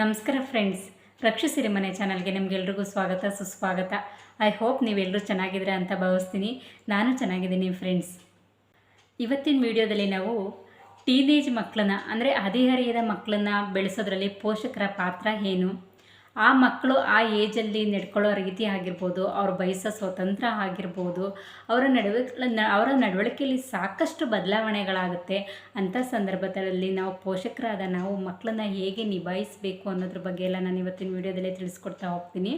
ನಮಸ್ಕಾರ ಫ್ರೆಂಡ್ಸ್. ರಕ್ಷಿಸಿರಿ ಮನೆ ಚಾನಲ್ಗೆ ನಿಮಗೆಲ್ರಿಗೂ ಸ್ವಾಗತ, ಸುಸ್ವಾಗತ. ಐ ಹೋಪ್ ನೀವೆಲ್ಲರೂ ಚೆನ್ನಾಗಿದ್ದೀರಾ ಅಂತ ಭಾವಿಸ್ತೀನಿ. ನಾನು ಚೆನ್ನಾಗಿದ್ದೀನಿ ಫ್ರೆಂಡ್ಸ್. ಇವತ್ತಿನ ವಿಡಿಯೋದಲ್ಲಿ ನಾವು ಟೀನೇಜ್ ಮಕ್ಕಳನ್ನ, ಅಂದರೆ ಹದಿಹರೆಯದ ಮಕ್ಕಳನ್ನ ಬೆಳೆಸೋದ್ರಲ್ಲಿ ಪೋಷಕರ ಪಾತ್ರ ಏನು? ಆ ಮಕ್ಕಳು ಆ ಏಜಲ್ಲಿ ನಡ್ಕೊಳ್ಳೋ ರೀತಿ ಆಗಿರ್ಬೋದು, ಅವ್ರು ಬಯಸೋ ಸ್ವತಂತ್ರ ಆಗಿರ್ಬೋದು, ಅವರ ನಡವಳಿಕೆ ಅವರ ನಡವಳಿಕೆಯಲ್ಲಿ ಸಾಕಷ್ಟು ಬದಲಾವಣೆಗಳಾಗುತ್ತೆ. ಅಂಥ ಸಂದರ್ಭದಲ್ಲಿ ನಾವು ಪೋಷಕರಾದ ನಾವು ಮಕ್ಕಳನ್ನ ಹೇಗೆ ನಿಭಾಯಿಸಬೇಕು ಅನ್ನೋದ್ರ ಬಗ್ಗೆ ಎಲ್ಲ ನಾನು ಇವತ್ತಿನ ವಿಡಿಯೋದಲ್ಲೇ ತಿಳಿಸ್ಕೊಡ್ತಾ ಹೋಗ್ತೀನಿ.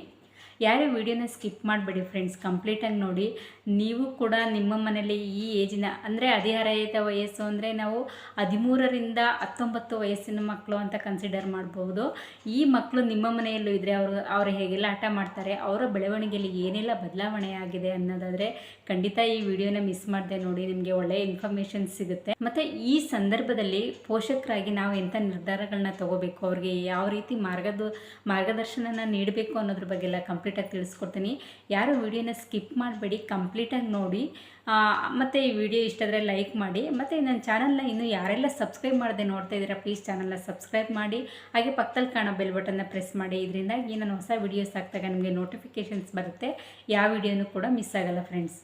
ಯಾರೇ ವಿಡಿಯೋನ ಸ್ಕಿಪ್ ಮಾಡಬೇಡಿ ಫ್ರೆಂಡ್ಸ್ ಕಂಪ್ಲೀಟಾಗಿ ನೋಡಿ. ನೀವು ಕೂಡ ನಿಮ್ಮ ಮನೇಲಿ ಈ ಏಜಿನ ಅಂದರೆ ಹದಿಹರೆಯದ ವಯಸ್ಸು ಅಂದರೆ ನಾವು ಹದಿಮೂರರಿಂದ ಹತ್ತೊಂಬತ್ತು ವಯಸ್ಸಿನ ಮಕ್ಕಳು ಅಂತ ಕನ್ಸಿಡರ್ ಮಾಡ್ಬೋದು. ಈ ಮಕ್ಕಳು ನಿಮ್ಮ ಮನೆಯಲ್ಲೂ ಇದ್ದರೆ ಅವರು ಅವರು ಹೇಗೆಲ್ಲ ಆಟ ಮಾಡ್ತಾರೆ, ಅವರ ಬೆಳವಣಿಗೆಯಲ್ಲಿ ಏನೆಲ್ಲ ಬದಲಾವಣೆ ಆಗಿದೆ ಅನ್ನೋದಾದರೆ ಖಂಡಿತ ಈ ವಿಡಿಯೋನ ಮಿಸ್ ಮಾಡದೆ ನೋಡಿ, ನಿಮಗೆ ಒಳ್ಳೆಯ ಇನ್ಫಾರ್ಮೇಷನ್ ಸಿಗುತ್ತೆ. ಮತ್ತು ಈ ಸಂದರ್ಭದಲ್ಲಿ ಪೋಷಕರಾಗಿ ನಾವು ಎಂಥ ನಿರ್ಧಾರಗಳನ್ನ ತಗೋಬೇಕು, ಅವ್ರಿಗೆ ಯಾವ ರೀತಿ ಮಾರ್ಗದ, ಮಾರ್ಗದರ್ಶನನ ನೀಡಬೇಕು ಅನ್ನೋದ್ರ ಬಗ್ಗೆ ಎಲ್ಲ ಕಂಪ್ಲೀಟಾಗಿ ತಿಳಿಸ್ಕೊಡ್ತೀನಿ. ಯಾರು ವಿಡಿಯೋನ ಸ್ಕಿಪ್ ಮಾಡಬೇಡಿ, ಕಂಪ್ಲೀಟಾಗಿ ನೋಡಿ. ಮತ್ತು ಈ ವಿಡಿಯೋ ಇಷ್ಟ ಆದರೆ ಲೈಕ್ ಮಾಡಿ. ಮತ್ತು ನನ್ನ ಚಾನಲ್ನ ಇನ್ನೂ ಯಾರೆಲ್ಲ ಸಬ್ಸ್ಕ್ರೈಬ್ ಮಾಡದೆ ನೋಡ್ತಾ ಇದ್ದೀರಾ, ಪ್ಲೀಸ್ ಚಾನಲ್ನ ಸಬ್ಸ್ಕ್ರೈಬ್ ಮಾಡಿ. ಹಾಗೆ ಪಕ್ಕದಲ್ಲಿ ಕಾಣೋ ಬೆಲ್ ಬಟನ್ನ ಪ್ರೆಸ್ ಮಾಡಿ. ಇದರಿಂದಾಗಿ ನಾನು ಹೊಸ ವೀಡಿಯೋಸ್ ಹಾಕಿದಾಗ ನಿಮಗೆ ನೋಟಿಫಿಕೇಷನ್ಸ್ ಬರುತ್ತೆ. ಯಾವ ವಿಡಿಯೋನೂ ಕೂಡ ಮಿಸ್ ಆಗಲ್ಲ, ಫ್ರೆಂಡ್ಸ್.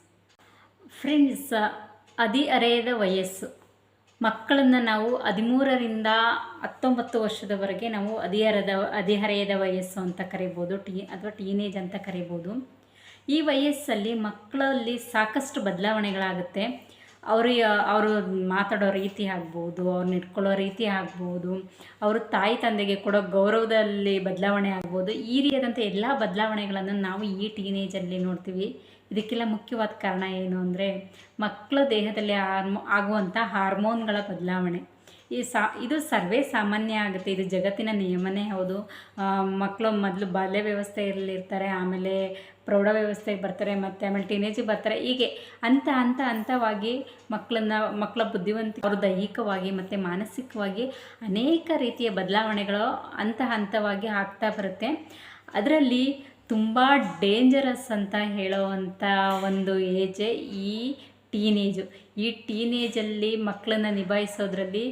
ಫ್ರೆಂಡ್ಸ್ ಹದಿಹರೆಯದ ವಯಸ್ಸು. ಮಕ್ಕಳನ್ನು ನಾವು ಹದಿಮೂರರಿಂದ ಹತ್ತೊಂಬತ್ತು ವರ್ಷದವರೆಗೆ ನಾವು ಹದಿಹರದ ಹದಿಹರೆಯದ ವಯಸ್ಸು ಅಂತ ಕರಿಬೋದು, ಟೀ, ಅಥವಾ ಟೀನೇಜ್ ಅಂತ ಕರಿಬೋದು. ಈ ವಯಸ್ಸಲ್ಲಿ ಮಕ್ಕಳಲ್ಲಿ ಸಾಕಷ್ಟು ಬದಲಾವಣೆಗಳಾಗುತ್ತೆ. ಅವ್ರಿಗೆ ಅವರು ಮಾತಾಡೋ ರೀತಿ ಆಗ್ಬೋದು ಅವ್ರು ಇಟ್ಕೊಳ್ಳೋ ರೀತಿ ಆಗ್ಬೋದು, ಅವರು ತಾಯಿ ತಂದೆಗೆ ಕೊಡೋ ಗೌರವದಲ್ಲಿ ಬದಲಾವಣೆ ಆಗ್ಬೋದು, ಈ ರೀತಿಯಾದಂಥ ಎಲ್ಲ ಬದಲಾವಣೆಗಳನ್ನು ನಾವು ಈ ಟೀನೇಜಲ್ಲಿ ನೋಡ್ತೀವಿ. ಇದಕ್ಕೆಲ್ಲ ಮುಖ್ಯವಾದ ಕಾರಣ ಏನು ಅಂದರೆ ಮಕ್ಕಳ ದೇಹದಲ್ಲಿ ಹಾರ್ಮೋ, ಆಗುವಂಥ ಹಾರ್ಮೋನ್ಗಳ ಬದಲಾವಣೆ. ಈ ಸಾ, ಇದು ಸರ್ವೇ ಸಾಮಾನ್ಯ ಆಗುತ್ತೆ. ಇದು ಜಗತ್ತಿನ ನಿಯಮನೇ ಹೌದು. ಮಕ್ಕಳು ಮೊದಲು ಬಾಲ್ಯ ವ್ಯವಸ್ಥೆಯಲ್ಲಿರ್ತಾರೆ ಆಮೇಲೆ ಪ್ರೌಢ ವ್ಯವಸ್ಥೆಗೆ ಬರ್ತಾರೆ, ಮತ್ತು ಆಮೇಲೆ ಟೀನೇಜಿಗೆ ಬರ್ತಾರೆ. ಹೀಗೆ ಹಂತ ಹಂತ, ಹಂತವಾಗಿ ಮಕ್ಕಳನ್ನ ಮಕ್ಕಳ ಬುದ್ಧಿವಂತ ಅವರು ದೈಹಿಕವಾಗಿ ಮತ್ತು ಮಾನಸಿಕವಾಗಿ ಅನೇಕ ರೀತಿಯ ಬದಲಾವಣೆಗಳು ಹಂತ, ಹಂತವಾಗಿ ಆಗ್ತಾ ಬರುತ್ತೆ. ಅದರಲ್ಲಿ ತುಂಬ ಡೇಂಜರಸ್ ಅಂತ ಹೇಳೋವಂಥ ಒಂದು ಏಜೆ ಈ ಟೀನೇಜು. ಈ ಟೀನೇಜಲ್ಲಿ ಮಕ್ಕಳನ್ನ ನಿಭಾಯಿಸೋದ್ರಲ್ಲಿ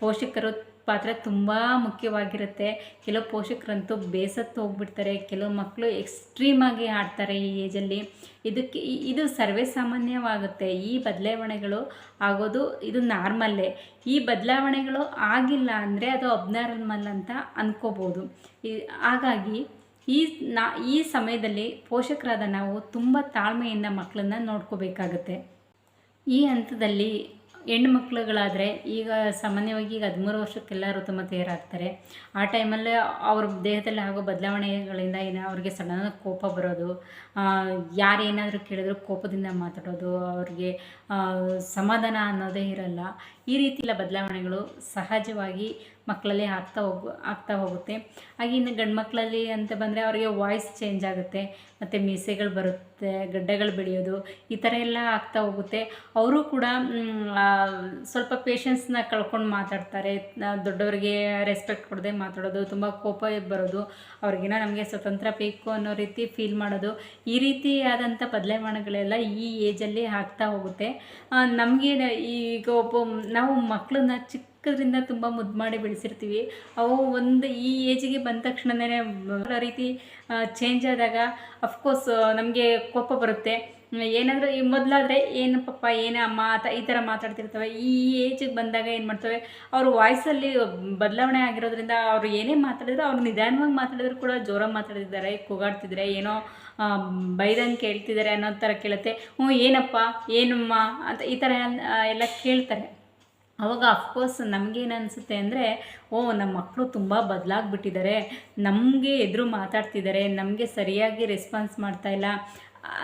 ಪೋಷಕರು ಪಾತ್ರ ತುಂಬ ಮುಖ್ಯವಾಗಿರುತ್ತೆ. ಕೆಲವು ಪೋಷಕರಂತೂ ಬೇಸತ್ತು ಹೋಗ್ಬಿಡ್ತಾರೆ. ಕೆಲವು ಮಕ್ಕಳು ಎಕ್ಸ್ಟ್ರೀಮ್ ಆಗಿ ಆಡ್ತಾರೆ ಈ ಏಜಲ್ಲಿ ಇದಕ್ಕೆ ಇದು ಸರ್ವೇ ಸಾಮಾನ್ಯವಾಗುತ್ತೆ. ಈ ಬದಲಾವಣೆಗಳು ಆಗೋದು ಇದು ನಾರ್ಮಲ್ಲೇ ಈ ಬದಲಾವಣೆಗಳು ಆಗಿಲ್ಲ ಅಂದರೆ ಅದು ಅಬ್ನಾರ್ಮಲ್ ಅಂತ ಅಂದ್ಕೋಬೋದು ಹಾಗಾಗಿ ಈ ನಾ, ಈ ಸಮಯದಲ್ಲಿ ಪೋಷಕರಾದ ನಾವು ತುಂಬ ತಾಳ್ಮೆಯಿಂದ ಮಕ್ಕಳನ್ನ ನೋಡ್ಕೋಬೇಕಾಗತ್ತೆ. ಈ ಹಂತದಲ್ಲಿ ಹೆಣ್ಣು ಮಕ್ಕಳುಗಳಾದರೆ ಈಗ ಸಾಮಾನ್ಯವಾಗಿ ಈಗ ಹದಿಮೂರು ವರ್ಷಕ್ಕೆಲ್ಲ ಋತುಮತಿಯರಾಗ್ತಾರೆ ಆ ಟೈಮಲ್ಲೇ ಅವ್ರ ದೇಹದಲ್ಲಿ ಆಗೋ ಬದಲಾವಣೆಗಳಿಂದ ಏನೋ ಅವ್ರಿಗೆ ಸಡನ್ ಕೋಪ ಬರೋದು ಯಾರು ಏನಾದರೂ ಕೇಳಿದ್ರು ಕೋಪದಿಂದ ಮಾತಾಡೋದು, ಅವ್ರಿಗೆ ಸಮಾಧಾನ ಅನ್ನೋದೇ ಇರಲ್ಲ. ಈ ರೀತಿ ಎಲ್ಲ ಬದಲಾವಣೆಗಳು ಸಹಜವಾಗಿ ಮಕ್ಕಳಲ್ಲಿ ಆಗ್ತಾ ಹೋಗು, ಆಗ್ತಾ ಹೋಗುತ್ತೆ. ಹಾಗೆ ಇನ್ನು ಗಂಡು ಮಕ್ಕಳಲ್ಲಿ ಅಂತ ಬಂದರೆ ಅವರಿಗೆ ವಾಯ್ಸ್ ಚೇಂಜ್ ಆಗುತ್ತೆ, ಮತ್ತು ಮೀಸೆಗಳು ಬರುತ್ತೆ, ಗಡ್ಡೆಗಳು ಬೆಳೆಯೋದು, ಈ ಥರ ಎಲ್ಲ ಆಗ್ತಾ ಹೋಗುತ್ತೆ. ಅವರು ಕೂಡ ಸ್ವಲ್ಪ ಪೇಷನ್ಸ್ನ ಕಳ್ಕೊಂಡು ಮಾತಾಡ್ತಾರೆ. ದೊಡ್ಡವರಿಗೆ ರೆಸ್ಪೆಕ್ಟ್ ಕೊಡದೆ ಮಾತಾಡೋದು, ತುಂಬ ಕೋಪ ಬರೋದು ಅವ್ರಿಗಿನ ನಮಗೆ ಸ್ವತಂತ್ರ ಬೇಕು ಅನ್ನೋ ರೀತಿ ಫೀಲ್ ಮಾಡೋದು, ಈ ರೀತಿಯಾದಂಥ ಬದಲಾವಣೆಗಳೆಲ್ಲ ಈ ಏಜಲ್ಲಿ ಆಗ್ತಾ ಹೋಗುತ್ತೆ. ನಮಗೆ ಈಗ ಒಬ್ಬ ನಾವು ಮಕ್ಕಳನ್ನ ಚಿಕ್ಕ ಚಿಕ್ಕದ್ರಿಂದ ತುಂಬ ಮುದ್ದು ಮಾಡಿ ಬೆಳೆಸಿರ್ತೀವಿ. ಅವು ಒಂದು ಈ ಏಜಿಗೆ ಬಂದ ತಕ್ಷಣವೇ ರೀತಿ ಚೇಂಜ್ ಆದಾಗ ಅಫ್ಕೋರ್ಸ್ ನಮಗೆ ಕೋಪ ಬರುತ್ತೆ. ಏನಾದರೂ ಈ ಮೊದಲಾದರೆ ಏನು ಪಪ್ಪ ಏನೇ ಅಮ್ಮ ಅತ ಈ ಥರ ಮಾತಾಡ್ತಿರ್ತವೆ. ಈ ಏಜಿಗೆ ಬಂದಾಗ ಏನು ಮಾಡ್ತವೆ? ಅವ್ರ ವಾಯ್ಸಲ್ಲಿ ಬದಲಾವಣೆ ಆಗಿರೋದ್ರಿಂದ ಅವರು ಏನೇ ಮಾತಾಡಿದ್ರು, ಅವ್ರು ನಿಧಾನವಾಗಿ ಮಾತಾಡಿದ್ರು ಕೂಡ ಜೋರಾಗಿ ಮಾತಾಡ್ತಿದ್ದಾರೆ ಕೂಗಾಡ್ತಿದ್ದಾರೆ, ಏನೋ ಬೈದಂಗೆ ಕೇಳ್ತಿದ್ದಾರೆ ಅನ್ನೋ ಥರ ಕೇಳುತ್ತೆ. ಹ್ಞೂ, ಏನಪ್ಪ, ಏನಮ್ಮ ಅಂತ ಈ ಥರ ಎಲ್ಲ ಕೇಳ್ತಾರೆ. ಅವಾಗ ಅಫ್ಕೋರ್ಸ್ ನಮಗೇನು ಅನಿಸುತ್ತೆ ಅಂದರೆ, ಓ ನಮ್ಮ ಮಕ್ಕಳು ತುಂಬ ಬದಲಾಗ್ಬಿಟ್ಟಿದ್ದಾರೆ ನಮಗೆ ಎದುರು ಮಾತಾಡ್ತಿದ್ದಾರೆ ನಮಗೆ ಸರಿಯಾಗಿ ರೆಸ್ಪಾನ್ಸ್ ಮಾಡ್ತಾಯಿಲ್ಲ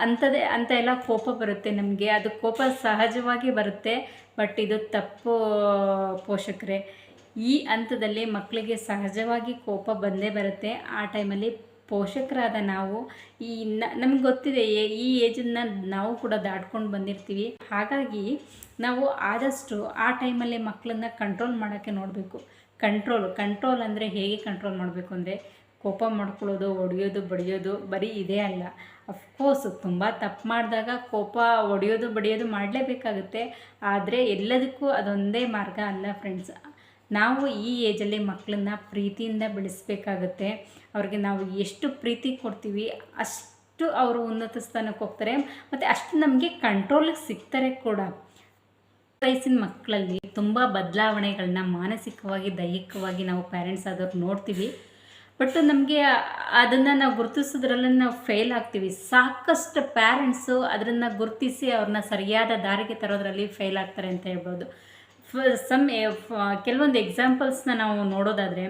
ಅಂಥದ್ದೇ ಅಂತ ಎಲ್ಲ ಕೋಪ ಬರುತ್ತೆ ನಮಗೆ. ಅದು ಕೋಪ ಸಹಜವಾಗಿ ಬರುತ್ತೆ ಬಟ್ ಇದು ತಪ್ಪು, ಪೋಷಕರೇ. ಈ ಹಂತದಲ್ಲಿ ಮಕ್ಕಳಿಗೆ ಸಹಜವಾಗಿ ಕೋಪ ಬಂದೇ ಬರುತ್ತೆ. ಆ ಟೈಮಲ್ಲಿ ಪೋಷಕರಾದ ನಾವು ಈ ನಮ್ಗೆ ಗೊತ್ತಿದೆ ಈ ಏಜನ್ನು ನಾವು ಕೂಡ ದಾಟ್ಕೊಂಡು ಬಂದಿರ್ತೀವಿ. ಹಾಗಾಗಿ ನಾವು ಆದಷ್ಟು ಆ ಟೈಮಲ್ಲಿ ಮಕ್ಕಳನ್ನ ಕಂಟ್ರೋಲ್ ಮಾಡೋಕ್ಕೆ ನೋಡಬೇಕು. ಕಂಟ್ರೋಲ್ ಕಂಟ್ರೋಲ್ ಅಂದರೆ ಹೇಗೆ ಕಂಟ್ರೋಲ್ ಮಾಡಬೇಕು ಅಂದರೆ ಕೋಪ ಮಾಡ್ಕೊಳ್ಳೋದು ಹೊಡೆಯೋದು ಬಡಿಯೋದು ಬರೀ ಇದೇ ಅಲ್ಲ. ಅಫ್ಕೋರ್ಸ್ ತುಂಬ ತಪ್ಪು ಮಾಡಿದಾಗ ಕೋಪ ಹೊಡೆಯೋದು ಬಡಿಯೋದು ಮಾಡಲೇಬೇಕಾಗುತ್ತೆ. ಆದರೆ ಎಲ್ಲದಕ್ಕೂ ಅದೊಂದೇ ಮಾರ್ಗ ಅಲ್ಲ ಫ್ರೆಂಡ್ಸ್ ನಾವು ಈ ಏಜಲ್ಲಿ ಮಕ್ಕಳನ್ನ ಪ್ರೀತಿಯಿಂದ ಬೆಳೆಸಬೇಕಾಗುತ್ತೆ. ಅವ್ರಿಗೆ ನಾವು ಎಷ್ಟು ಪ್ರೀತಿ ಕೊಡ್ತೀವಿ, ಅಷ್ಟು ಅವರು ಉನ್ನತ ಸ್ಥಾನಕ್ಕೆ ಹೋಗ್ತಾರೆ, ಮತ್ತು ಅಷ್ಟು ನಮಗೆ ಕಂಟ್ರೋಲಿಗೆ ಸಿಗ್ತಾರೆ ಕೂಡ. ವಯಸ್ಸಿನ ಮಕ್ಕಳಲ್ಲಿ ತುಂಬ ಬದಲಾವಣೆಗಳನ್ನ ಮಾನಸಿಕವಾಗಿ, ದೈಹಿಕವಾಗಿ ನಾವು ಪೇರೆಂಟ್ಸ್ ಆದವ್ರು ನೋಡ್ತೀವಿ. ಬಟ್ ನಮಗೆ ಅದನ್ನು ನಾವು ಗುರುತಿಸೋದ್ರಲ್ಲಿ ನಾವು ಫೇಲ್ ಆಗ್ತೀವಿ. ಸಾಕಷ್ಟು ಪ್ಯಾರೆಂಟ್ಸು ಅದನ್ನು ಗುರುತಿಸಿ ಅವ್ರನ್ನ ಸರಿಯಾದ ದಾರಿಗೆ ತರೋದ್ರಲ್ಲಿ ಫೇಲ್ ಆಗ್ತಾರೆ ಅಂತ ಹೇಳ್ಬೋದು. ಸಮ್ ಕೆಲವೊಂದು ಎಕ್ಸಾಂಪಲ್ಸ್ನ ನಾವು ನೋಡೋದಾದರೆ,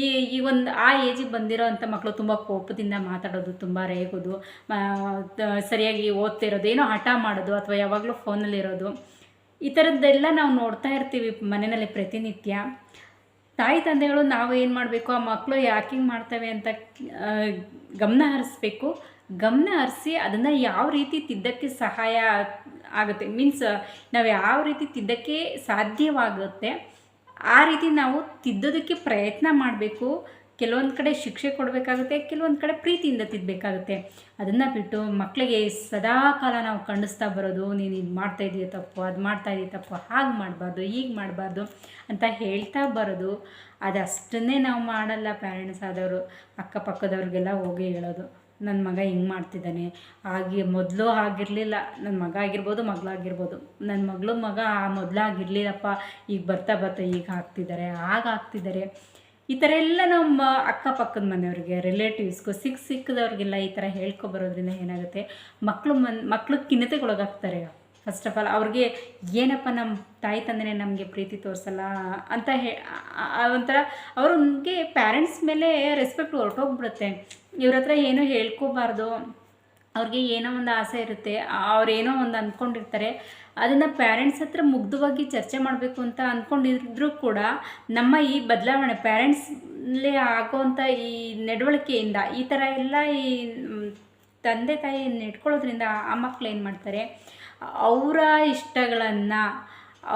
ಈ ಈ ಒಂದು, ಆ ಏಜಿಗೆ ಬಂದಿರೋ ಅಂಥ ಮಕ್ಕಳು ತುಂಬ ಕೋಪದಿಂದ ಮಾತಾಡೋದು, ತುಂಬ ರೇಗೋದು ಸರಿಯಾಗಿ ಓದ್ತಿರೋದು ಏನೋ ಹಠ ಮಾಡೋದು, ಅಥವಾ ಯಾವಾಗಲೂ ಫೋನಲ್ಲಿರೋದು, ಈ ಥರದ್ದೆಲ್ಲ ನಾವು ನೋಡ್ತಾ ಇರ್ತೀವಿ ಮನೆಯಲ್ಲಿ ಪ್ರತಿನಿತ್ಯ. ತಾಯಿ, ತಂದೆಗಳು ನಾವು ಏನು ಮಾಡಬೇಕು, ಆ ಮಕ್ಕಳು ಯಾಕಿಂಗ್ ಮಾಡ್ತವೆ ಅಂತ ಗಮನ ಹರಿಸ್ಬೇಕು ಗಮನ ಹರಿಸಿ ಅದನ್ನು ಯಾವ ರೀತಿ ತಿದ್ದಕ್ಕೆ ಸಹಾಯ ಆಗುತ್ತೆ. ಮೀನ್ಸ್ ನಾವು ಯಾವ ರೀತಿ ತಿದ್ದಕ್ಕೆ ಸಾಧ್ಯವಾಗುತ್ತೆ, ಆ ರೀತಿ ನಾವು ತಿದ್ದೋದಕ್ಕೆ ಪ್ರಯತ್ನ ಮಾಡಬೇಕು. ಕೆಲವೊಂದು ಕಡೆ ಶಿಕ್ಷೆ ಕೊಡಬೇಕಾಗುತ್ತೆ, ಕೆಲವೊಂದು ಕಡೆ ಪ್ರೀತಿಯಿಂದ ತಿದ್ದಬೇಕಾಗುತ್ತೆ ಅದನ್ನು ಬಿಟ್ಟು ಮಕ್ಕಳಿಗೆ ಸದಾ ಕಾಲ ನಾವು ಖಂಡಿಸ್ತಾ ಬರೋದು, ನೀನು ಇದು ಮಾಡ್ತಾ ಇದೀಯ ತಪ್ಪು, ಅದು ಮಾಡ್ತಾ ಇದೀಯ ತಪ್ಪು, ಹಾಗೆ ಮಾಡಬಾರ್ದು, ಹೀಗೆ ಮಾಡಬಾರ್ದು ಅಂತ ಹೇಳ್ತಾ ಬರೋದು, ಅದಷ್ಟನ್ನೇ ನಾವು ಮಾಡಲ್ಲ ಪ್ಯಾರೆಂಟ್ಸ್ ಆದವರು, ಅಕ್ಕಪಕ್ಕದವ್ರಿಗೆಲ್ಲ ಹೋಗಿ ಹೇಳೋದು. ನನ್ನ ಮಗ ಹಿಂಗೆ ಮಾಡ್ತಿದ್ದಾನೆ. ಹಾಗೆ ಮೊದಲು ಆಗಿರಲಿಲ್ಲ ನನ್ನ ಮಗ ಆಗಿರ್ಬೋದು ಮಗಳಾಗಿರ್ಬೋದು ನನ್ನ ಮಗಳು ಮಗ ಆ ಮೊದಲಾಗಿರ್ಲಿಲ್ಲಪ್ಪ ಈಗ ಬರ್ತಾ ಬರ್ತಾ ಈಗ ಹಾಕ್ತಿದ್ದಾರೆ ಆಗ ಹಾಕ್ತಿದ್ದಾರೆ ಈ ಥರ ಎಲ್ಲ ನಮ್ಮ ಅಕ್ಕಪಕ್ಕದ ಮನೆಯವ್ರಿಗೆ ರಿಲೇಟಿವ್ಸ್ಗೂ ಸಿಕ್ಕ ಸಿಕ್ಕದವ್ರಿಗೆಲ್ಲ ಈ ಥರ ಹೇಳ್ಕೊಬರೋದ್ರಿಂದ ಏನಾಗುತ್ತೆ? ಮಕ್ಕಳು ಮನ್ ಮಕ್ಕಳು ಖಿನ್ನತೆಗೊಳಗಾಗ್ತಾರೆ ಫಸ್ಟ್ ಆಫ್ ಆಲ್ ಅವ್ರಿಗೆ ಏನಪ್ಪ ನಮ್ಮ ತಾಯಿ ತಂದೆನೇ ನಮಗೆ ಪ್ರೀತಿ ತೋರಿಸಲ್ಲ ಅಂತ ಹೇ ಒಂಥರ ಅವ್ರಿಗೆ ಪ್ಯಾರೆಂಟ್ಸ್ ಮೇಲೆ ರೆಸ್ಪೆಕ್ಟ್ ಹೊರಟೋಗ್ಬಿಡುತ್ತೆ. ಇವ್ರ ಹತ್ರ ಏನೂ ಹೇಳ್ಕೋಬಾರ್ದು. ಅವ್ರಿಗೆ ಏನೋ ಒಂದು ಆಸೆ ಇರುತ್ತೆ. ಅವ್ರೇನೋ ಒಂದು ಅಂದ್ಕೊಂಡಿರ್ತಾರೆ ಅದನ್ನು ಪ್ಯಾರೆಂಟ್ಸ್ ಹತ್ರ ಮುಗ್ಧವಾಗಿ ಚರ್ಚೆ ಮಾಡಬೇಕು ಅಂತ ಅಂದ್ಕೊಂಡಿದ್ರು ಕೂಡ ನಮ್ಮ ಈ ಬದಲಾವಣೆ ಪ್ಯಾರೆಂಟ್ಸ್ಲೇ ಆಗೋವಂಥ ಈ ನಡವಳಿಕೆಯಿಂದ, ಈ ಥರ ಎಲ್ಲ ಈ ತಂದೆ ತಾಯಿ ನೆಟ್ಕೊಳ್ಳೋದ್ರಿಂದ ಆ ಮಕ್ಳು ಏನು ಮಾಡ್ತಾರೆ? ಅವರ ಇಷ್ಟಗಳನ್ನು,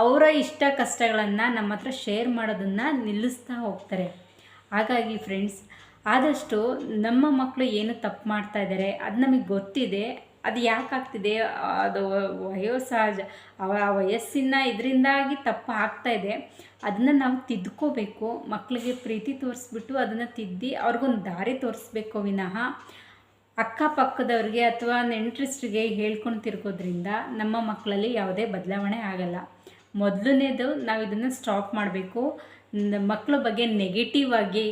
ಅವರ ಇಷ್ಟ ಕಷ್ಟಗಳನ್ನು ನಮ್ಮ ಹತ್ರ ಶೇರ್ ಮಾಡೋದನ್ನು ನಿಲ್ಲಿಸ್ತಾ ಹೋಗ್ತಾರೆ. ಹಾಗಾಗಿ ಫ್ರೆಂಡ್ಸ್ ಆದಷ್ಟು ನಮ್ಮ ಮಕ್ಕಳು ಏನು ತಪ್ಪು ಮಾಡ್ತಾ ಇದ್ದಾರೆ ಅದು ನಮಗೆ ಗೊತ್ತಿದೆ, ಅದು ಯಾಕೆ ಆಗ್ತಿದೆ, ಅದು ವಯೋಸಹಜ ಆ ವಯಸ್ಸಿನ ಇದರಿಂದಾಗಿ ತಪ್ಪು ಆಗ್ತಾ ಇದೆ ಅದನ್ನು ನಾವು ತಿದ್ಕೋಬೇಕು ಮಕ್ಕಳಿಗೆ ಪ್ರೀತಿ ತೋರಿಸ್ಬಿಟ್ಟು ಅದನ್ನು ತಿದ್ದಿ ಅವ್ರಿಗೊಂದು ದಾರಿ ತೋರಿಸ್ಬೇಕು ವಿನಃ ಅಕ್ಕಪಕ್ಕದವ್ರಿಗೆ ಅಥವಾ ನೆಂಟ್ರಿಸ್ಟ್ರಿಗೆ ಹೇಳ್ಕೊಂಡು ತಿರ್ಗೋದ್ರಿಂದ ನಮ್ಮ ಮಕ್ಕಳಲ್ಲಿ ಯಾವುದೇ ಬದಲಾವಣೆ ಆಗಲ್ಲ. ಮೊದಲನೇದು ನಾವು ಇದನ್ನು ಸ್ಟಾಪ್ ಮಾಡಬೇಕು. ಮಕ್ಕಳ ಬಗ್ಗೆ ನೆಗೆಟಿವ್ ಆಗಿ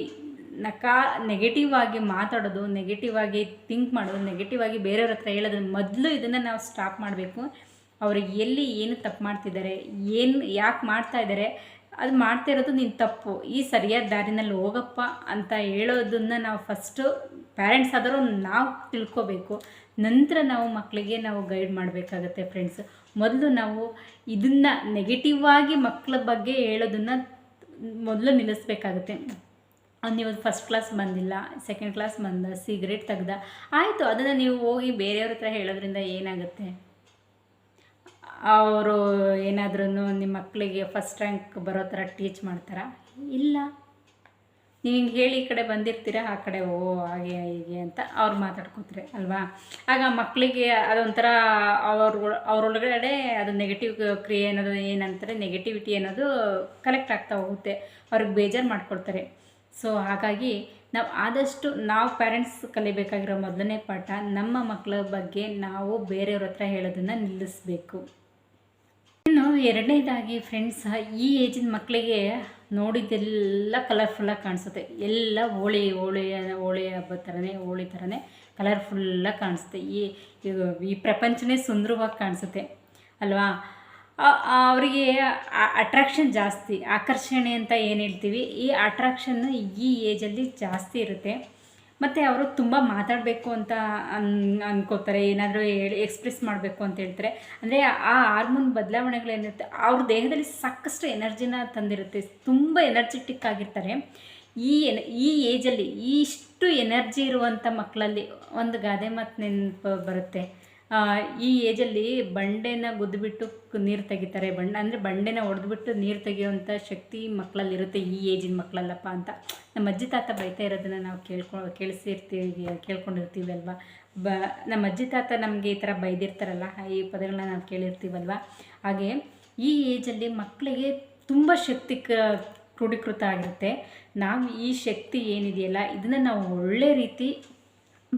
ನಕಾ ನೆಗೆಟಿವ್ ಆಗಿ ಮಾತಾಡೋದು ನೆಗೆಟಿವ್ ಆಗಿ ಥಿಂಕ್ ಮಾಡೋದು ನೆಗೆಟಿವ್ ಆಗಿ ಬೇರೆಯವ್ರ ಹತ್ರ ಹೇಳೋದು ಮೊದಲು ಇದನ್ನು ನಾವು ಸ್ಟಾಪ್ ಮಾಡಬೇಕು. ಅವ್ರಿಗೆ ಎಲ್ಲಿ ಏನು ತಪ್ಪು ಮಾಡ್ತಿದ್ದಾರೆ, ಏನು ಯಾಕೆ ಮಾಡ್ತಾ ಇದ್ದಾರೆ ಅದು ಮಾಡ್ತಾ ಇರೋದು ನೀನು ತಪ್ಪು. ಈ ಸರಿಯಾದ ದಾರಿನಲ್ಲಿ ಹೋಗಪ್ಪ ಅಂತ ಹೇಳೋದನ್ನು ನಾವು ಫಸ್ಟು ಪ್ಯಾರೆಂಟ್ಸ್ ಆದರೂ ನಾವು ತಿಳ್ಕೊಬೇಕು. ನಂತರ ನಾವು ಮಕ್ಕಳಿಗೆ ನಾವು ಗೈಡ್ ಮಾಡಬೇಕಾಗತ್ತೆ ಫ್ರೆಂಡ್ಸ್ ಮೊದಲು ನಾವು ಇದನ್ನು ನೆಗೆಟಿವ್ ಆಗಿ ಮಕ್ಕಳ ಬಗ್ಗೆ ಹೇಳೋದನ್ನು ಮೊದಲು ನಿಲ್ಲಿಸ್ಬೇಕಾಗತ್ತೆ. ನೀವು ಫಸ್ಟ್ ಕ್ಲಾಸ್ ಬಂದಿಲ್ಲ ಸೆಕೆಂಡ್ ಕ್ಲಾಸ್ ಬಂದ ಸಿಗರೇಟ್ ತೆಗ್ದ, ಆಯಿತು. ಅದನ್ನು ನೀವು ಹೋಗಿ ಬೇರೆಯವ್ರ ಹತ್ರ ಹೇಳೋದ್ರಿಂದ ಏನಾಗುತ್ತೆ? ಅವರು ಏನಾದ್ರೂ ನಿಮ್ಮ ಮಕ್ಕಳಿಗೆ ಫಸ್ಟ್ ರ್ಯಾಂಕ್ ಬರೋ ಥರ ಟೀಚ್ ಮಾಡ್ತಾರಾ? ಇಲ್ಲ. ನೀವು ಹಿಂಗೆ ಹೇಳಿ ಈ ಕಡೆ ಬಂದಿರ್ತೀರ, ಆ ಕಡೆ ಓ, ಹಾಗೆ, ಹೀಗೆ ಅಂತ ಅವ್ರು ಮಾತಾಡ್ಕೋತಾರೆ, ಅಲ್ವಾ? ಆಗ ಮಕ್ಕಳಿಗೆ ಅದೊಂಥರ ಅವ್ರ, ಅವರೊಳಗಡೆ ಅದು ನೆಗೆಟಿವ್ ಕ್ರಿಯೆ ಅನ್ನೋದು ಏನಂತಾರೆ ನೆಗೆಟಿವಿಟಿ ಅನ್ನೋದು ಕಲೆಕ್ಟ್ ಆಗ್ತಾ ಹೋಗುತ್ತೆ. ಅವ್ರಿಗೆ ಬೇಜಾರು ಮಾಡ್ಕೊಳ್ತಾರೆ. ಸೊ ಹಾಗಾಗಿ ನಾವು ಆದಷ್ಟು ನಾವು ಪೇರೆಂಟ್ಸ್ ಕಲಿಬೇಕಾಗಿರೋ ಮೊದಲನೇ ಪಾಠ ನಮ್ಮ ಮಕ್ಕಳ ಬಗ್ಗೆ ನಾವು ಬೇರೆಯವ್ರ ಹತ್ರ ಹೇಳೋದನ್ನು ನಿಲ್ಲಿಸಬೇಕು. ಇನ್ನು ಎರಡನೇದಾಗಿ ಫ್ರೆಂಡ್ಸ್ ಈ ಏಜಿನ ಮಕ್ಕಳಿಗೆ ನೋಡಿದ್ದೆಲ್ಲ ಕಲರ್ಫುಲ್ಲಾಗಿ ಕಾಣಿಸುತ್ತೆ. ಎಲ್ಲ ಹೋಳಿ ಹೋಳಿ ಹೋಳಿ ಹಬ್ಬದ ಥರನೇ ಹೋಳಿ ಥರನೇ ಕಲರ್ಫುಲ್ಲಾಗಿ ಕಾಣಿಸುತ್ತೆ. ಈ ಈ ಪ್ರಪಂಚನೇ ಸುಂದರವಾಗಿ ಕಾಣಿಸುತ್ತೆ. ಅಲ್ವಾ? ಅವರಿಗೆ ಅಟ್ರಾಕ್ಷನ್ ಜಾಸ್ತಿ. ಆಕರ್ಷಣೆ ಅಂತ ಏನು ಹೇಳ್ತೀವಿ? ಈ ಅಟ್ರಾಕ್ಷನ್ ಈ ಏಜಲ್ಲಿ ಜಾಸ್ತಿ ಇರುತ್ತೆ. ಮತ್ತು ಅವರು ತುಂಬ ಮಾತಾಡಬೇಕು ಅಂತ ಅನ್, ಅನ್ಕೋತಾರೆ. ಏನಾದರೂ ಹೇಳಿ ಎಕ್ಸ್ಪ್ರೆಸ್ ಮಾಡಬೇಕು ಅಂತ ಹೇಳ್ತಾರೆ. ಅಂದರೆ ಆ ಹಾರ್ಮೋನ್ ಬದಲಾವಣೆಗಳೇನಿರುತ್ತೆ, ಅವ್ರ ದೇಹದಲ್ಲಿ ಸಾಕಷ್ಟು ಎನರ್ಜಿನ ತಂದಿರುತ್ತೆ. ತುಂಬ ಎನರ್ಜೆಟಿಕ್ ಆಗಿರ್ತಾರೆ. ಈ ಎನ್, ಈ ಏಜಲ್ಲಿ ಇಷ್ಟು ಎನರ್ಜಿ ಇರುವಂಥ ಮಕ್ಕಳಲ್ಲಿ ಒಂದು ಗಾದೆ ಮಾತು ನೆನಪು ಬರುತ್ತೆ. ಈ ಏಜಲ್ಲಿ ಬಂಡೆನ ಗುದ್ದುಬಿಟ್ಟು ನೀರು ತೆಗಿತಾರೆ. ಬಂಡೆ, ಅಂದರೆ ಬಂಡೆನ ಹೊಡೆದ್ಬಿಟ್ಟು ನೀರು ತೆಗೆಯುವಂಥ ಶಕ್ತಿ ಮಕ್ಕಳಲ್ಲಿರುತ್ತೆ ಈ ಏಜಿನ ಮಕ್ಕಳಲ್ಲಪ್ಪ ಅಂತ. ನಮ್ಮ ಅಜ್ಜಿ ತಾತ ಬೈತಾ ಇರೋದನ್ನು ನಾವು ಕೇಳ್ಕೊ, ಕೇಳಿಸಿರ್ತೀವಿ ಕೇಳ್ಕೊಂಡಿರ್ತೀವಿ ಅಲ್ವಾ ಬ, ನಮ್ಮ ಅಜ್ಜಿ ತಾತ ನಮಗೆ ಈ ಥರ ಬೈದಿರ್ತಾರಲ್ಲ ಈ ಪದಗಳನ್ನ ನಾವು ಕೇಳಿರ್ತೀವಲ್ವ? ಹಾಗೆ ಈ ಏಜಲ್ಲಿ ಮಕ್ಕಳಿಗೆ ತುಂಬ ಶಕ್ತಿ ಕ ಕ್ರೋಢೀಕೃತ ಆಗಿರುತ್ತೆ. ನಾವು ಈ ಶಕ್ತಿ ಏನಿದೆಯಲ್ಲ, ಇದನ್ನು ನಾವು ಒಳ್ಳೆ ರೀತಿ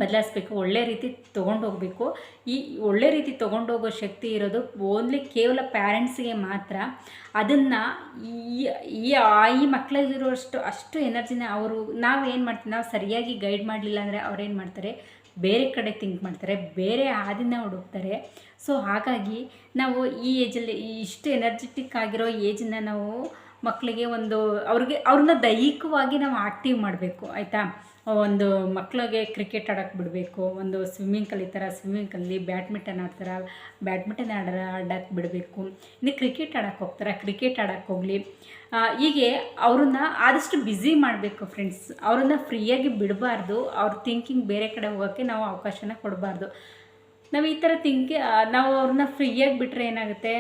ಬದಲಾಯಿಸ್ಬೇಕು, ಒಳ್ಳೆ ರೀತಿ ತೊಗೊಂಡೋಗ್ಬೇಕು. ಈ ಒಳ್ಳೆ ರೀತಿ ತೊಗೊಂಡೋಗೋ ಶಕ್ತಿ ಇರೋದು ಓನ್ಲಿ ಕೇವಲ ಪ್ಯಾರೆಂಟ್ಸ್ಗೆ ಮಾತ್ರ. ಅದನ್ನು ಈ ಈ ಮಕ್ಕಳಲ್ಲಿರೋಷ್ಟು ಅಷ್ಟು ಎನರ್ಜಿನ ಅವರು, ನಾವು ಏನು ಮಾಡ್ತೀವಿ, ನಾವು ಸರಿಯಾಗಿ ಗೈಡ್ ಮಾಡಲಿಲ್ಲ ಅಂದರೆ ಅವ್ರೇನು ಮಾಡ್ತಾರೆ? ಬೇರೆ ಕಡೆ ಥಿಂಕ್ ಮಾಡ್ತಾರೆ, ಬೇರೆ ಹಾದಿನ ಹುಡುಕ್ತಾರೆ. ಸೊ ಹಾಗಾಗಿ ನಾವು ಈ ಏಜಲ್ಲಿ ಇಷ್ಟು ಎನರ್ಜೆಟಿಕ್ ಆಗಿರೋ ಏಜನ್ನ ನಾವು ಮಕ್ಕಳಿಗೆ ಒಂದು ಅವ್ರಿಗೆ, ಅವ್ರನ್ನ ದೈಹಿಕವಾಗಿ ನಾವು ಆಕ್ಟಿವ್ ಮಾಡಬೇಕು, ಆಯಿತಾ? ಒಂದು ಮಕ್ಕಳಿಗೆ ಕ್ರಿಕೆಟ್ ಆಡೋಕ್ಕೆ ಬಿಡಬೇಕು, ಒಂದು ಸ್ವಿಮ್ಮಿಂಗ್ ಕಲಿತಾರೆ ಸ್ವಿಮ್ಮಿಂಗ್ ಕಲಿ ಬ್ಯಾಡ್ಮಿಂಟನ್ ಆಡ್ತಾರ, ಬ್ಯಾಡ್ಮಿಂಟನ್ ಆಡ ಆಡೋಕ್ಕೆ ಬಿಡಬೇಕು. ಇನ್ನು ಕ್ರಿಕೆಟ್ ಆಡೋಕ್ಕೆ ಹೋಗ್ತಾರೆ, ಕ್ರಿಕೆಟ್ ಆಡೋಕ್ಕೆ ಹೋಗಲಿ. ಹೀಗೆ ಅವ್ರನ್ನ ಆದಷ್ಟು ಬ್ಯುಸಿ ಮಾಡಬೇಕು ಫ್ರೆಂಡ್ಸ್ ಅವ್ರನ್ನ ಫ್ರೀಯಾಗಿ ಬಿಡಬಾರ್ದು. ಅವ್ರ ಥಿಂಕಿಂಗ್ ಬೇರೆ ಕಡೆ ಹೋಗೋಕ್ಕೆ ನಾವು ಅವಕಾಶನ ಕೊಡಬಾರ್ದು. ನಾವು ಈ ಥರ ಥಿಂಕ್ ನಾವು ಅವ್ರನ್ನ ಫ್ರೀಯಾಗಿ ಬಿಟ್ಟರೆ ಏನಾಗುತ್ತೆ?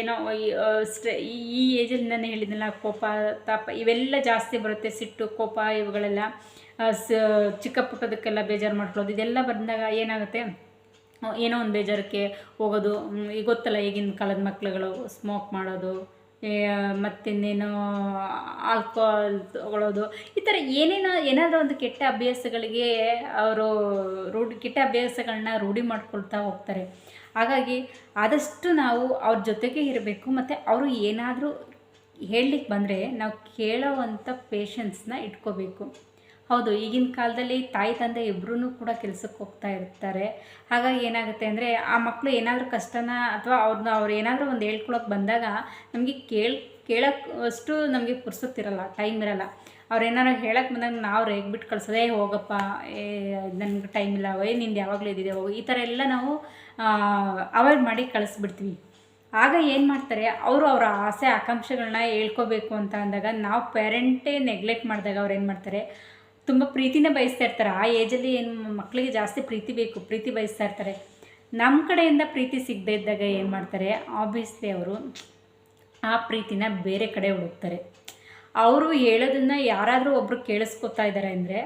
ಏನೋ ಸ್ಟ್ರೆ, ಈ ಏಜಲ್ಲಿ ನಾನು ಹೇಳಿದ್ನಲ್ಲ, ಕೋಪ, ತಾಪ ಇವೆಲ್ಲ ಜಾಸ್ತಿ ಬರುತ್ತೆ, ಸಿಟ್ಟು, ಕೋಪ ಇವುಗಳೆಲ್ಲ. ಚಿಕ್ಕ ಪುಟ್ಟದಕ್ಕೆಲ್ಲ ಬೇಜಾರು ಮಾಡ್ಕೊಳ್ಳೋದು. ಇದೆಲ್ಲ ಬಂದಾಗ ಏನಾಗುತ್ತೆ? ಏನೋ ಒಂದು ಬೇಜಾರಕ್ಕೆ ಹೋಗೋದು. ಈಗ ಗೊತ್ತಲ್ಲ ಈಗಿನ ಕಾಲದ ಮಕ್ಕಳುಗಳು ಸ್ಮೋಕ್ ಮಾಡೋದು ಮತ್ತಿನ್ನೇನು ಆಲ್ಕೋಹಾಲ್ ತಗೊಳ್ಳೋದು ಈ ಥರ ಏನೇನೋ, ಏನಾದರೂ ಒಂದು ಕೆಟ್ಟ ಅಭ್ಯಾಸಗಳಿಗೆ ಅವರು ರೂಢಿ, ಕೆಟ್ಟ ಅಭ್ಯಾಸಗಳನ್ನ ರೂಢಿ ಮಾಡ್ಕೊಳ್ತಾ ಹೋಗ್ತಾರೆ. ಹಾಗಾಗಿ ಆದಷ್ಟು ನಾವು ಅವ್ರ ಜೊತೆಗೆ ಇರಬೇಕು. ಮತ್ತು ಅವರು ಏನಾದರೂ ಹೇಳಲಿಕ್ಕೆ ಬಂದರೆ ನಾವು ಕೇಳೋವಂಥ ಪೇಷನ್ಸ್ನ ಇಟ್ಕೋಬೇಕು. ಹೌದು, ಈಗಿನ ಕಾಲದಲ್ಲಿ ತಾಯಿ, ತಂದೆ ಇಬ್ಬರೂ ಕೂಡ ಕೆಲಸಕ್ಕೆ ಹೋಗ್ತಾ ಇರ್ತಾರೆ. ಹಾಗಾಗಿ ಏನಾಗುತ್ತೆ ಅಂದರೆ ಆ ಮಕ್ಕಳು ಏನಾದರೂ ಕಷ್ಟನ ಅಥವಾ ಅವ್ರನ್ನ ಅವ್ರು ಏನಾದರೂ ಒಂದು ಹೇಳ್ಕೊಳಕ್ಕೆ ಬಂದಾಗ ನಮಗೆ ಕೇಳಿ ಕೇಳೋಕ್ಕೆ ಅಷ್ಟು ನಮಗೆ ಪುರ್ಸೊತ್ತಿರಲ್ಲ, ಟೈಮ್ ಇರಲ್ಲ. ಅವ್ರು ಏನಾರು ಹೇಳಕ್ಕೆ ಬಂದಾಗ ನಾವು ರೇಗ್ಬಿಟ್ಟು ಕಳ್ಸೋದೇ, ಹೋಗಪ್ಪ, ಏ, ನನಗೆ ಟೈಮ್ ಇಲ್ಲ, ಏ, ನಿಂದು ಯಾವಾಗಲೂ ಇದ್ದಿದೆ ಹೋಗು. ಈ ಥರ ಎಲ್ಲ ನಾವು ಅವಾಯ್ಡ್ ಮಾಡಿ ಕಳಿಸ್ಬಿಡ್ತೀವಿ. ಆಗ ಏನು ಮಾಡ್ತಾರೆ, ಅವರು ಅವರ ಆಸೆ ಆಕಾಂಕ್ಷೆಗಳನ್ನ ಹೇಳ್ಕೋಬೇಕು ಅಂತ ಅಂದಾಗ ನಾವು ಪೇರೆಂಟೇ ನೆಗ್ಲೆಕ್ಟ್ ಮಾಡಿದಾಗ ಅವ್ರು ಏನು ಮಾಡ್ತಾರೆ ತುಂಬ ಪ್ರೀತಿನೇ ಬಯಸ್ತಾ ಇರ್ತಾರೆ. ಆ ಏಜಲ್ಲಿ ಏನು ಮಕ್ಕಳಿಗೆ ಜಾಸ್ತಿ ಪ್ರೀತಿ ಬೇಕು, ಪ್ರೀತಿ ಬಯಸ್ತಾ ಇರ್ತಾರೆ. ನಮ್ಮ ಕಡೆಯಿಂದ ಪ್ರೀತಿ ಸಿಗದೇ ಇದ್ದಾಗ ಏನು ಮಾಡ್ತಾರೆ? ಆಬ್ವಿಯಸ್ಲಿ ಅವರು ಆ ಪ್ರೀತಿನ ಬೇರೆ ಕಡೆ ಹುಡುಕ್ತಾರೆ. ಅವರು ಹೇಳೋದನ್ನ ಯಾರಾದರೂ ಒಬ್ಬರು ಕೇಳಿಸ್ಕೊತಾ ಇದ್ದಾರೆ ಅಂದರೆ,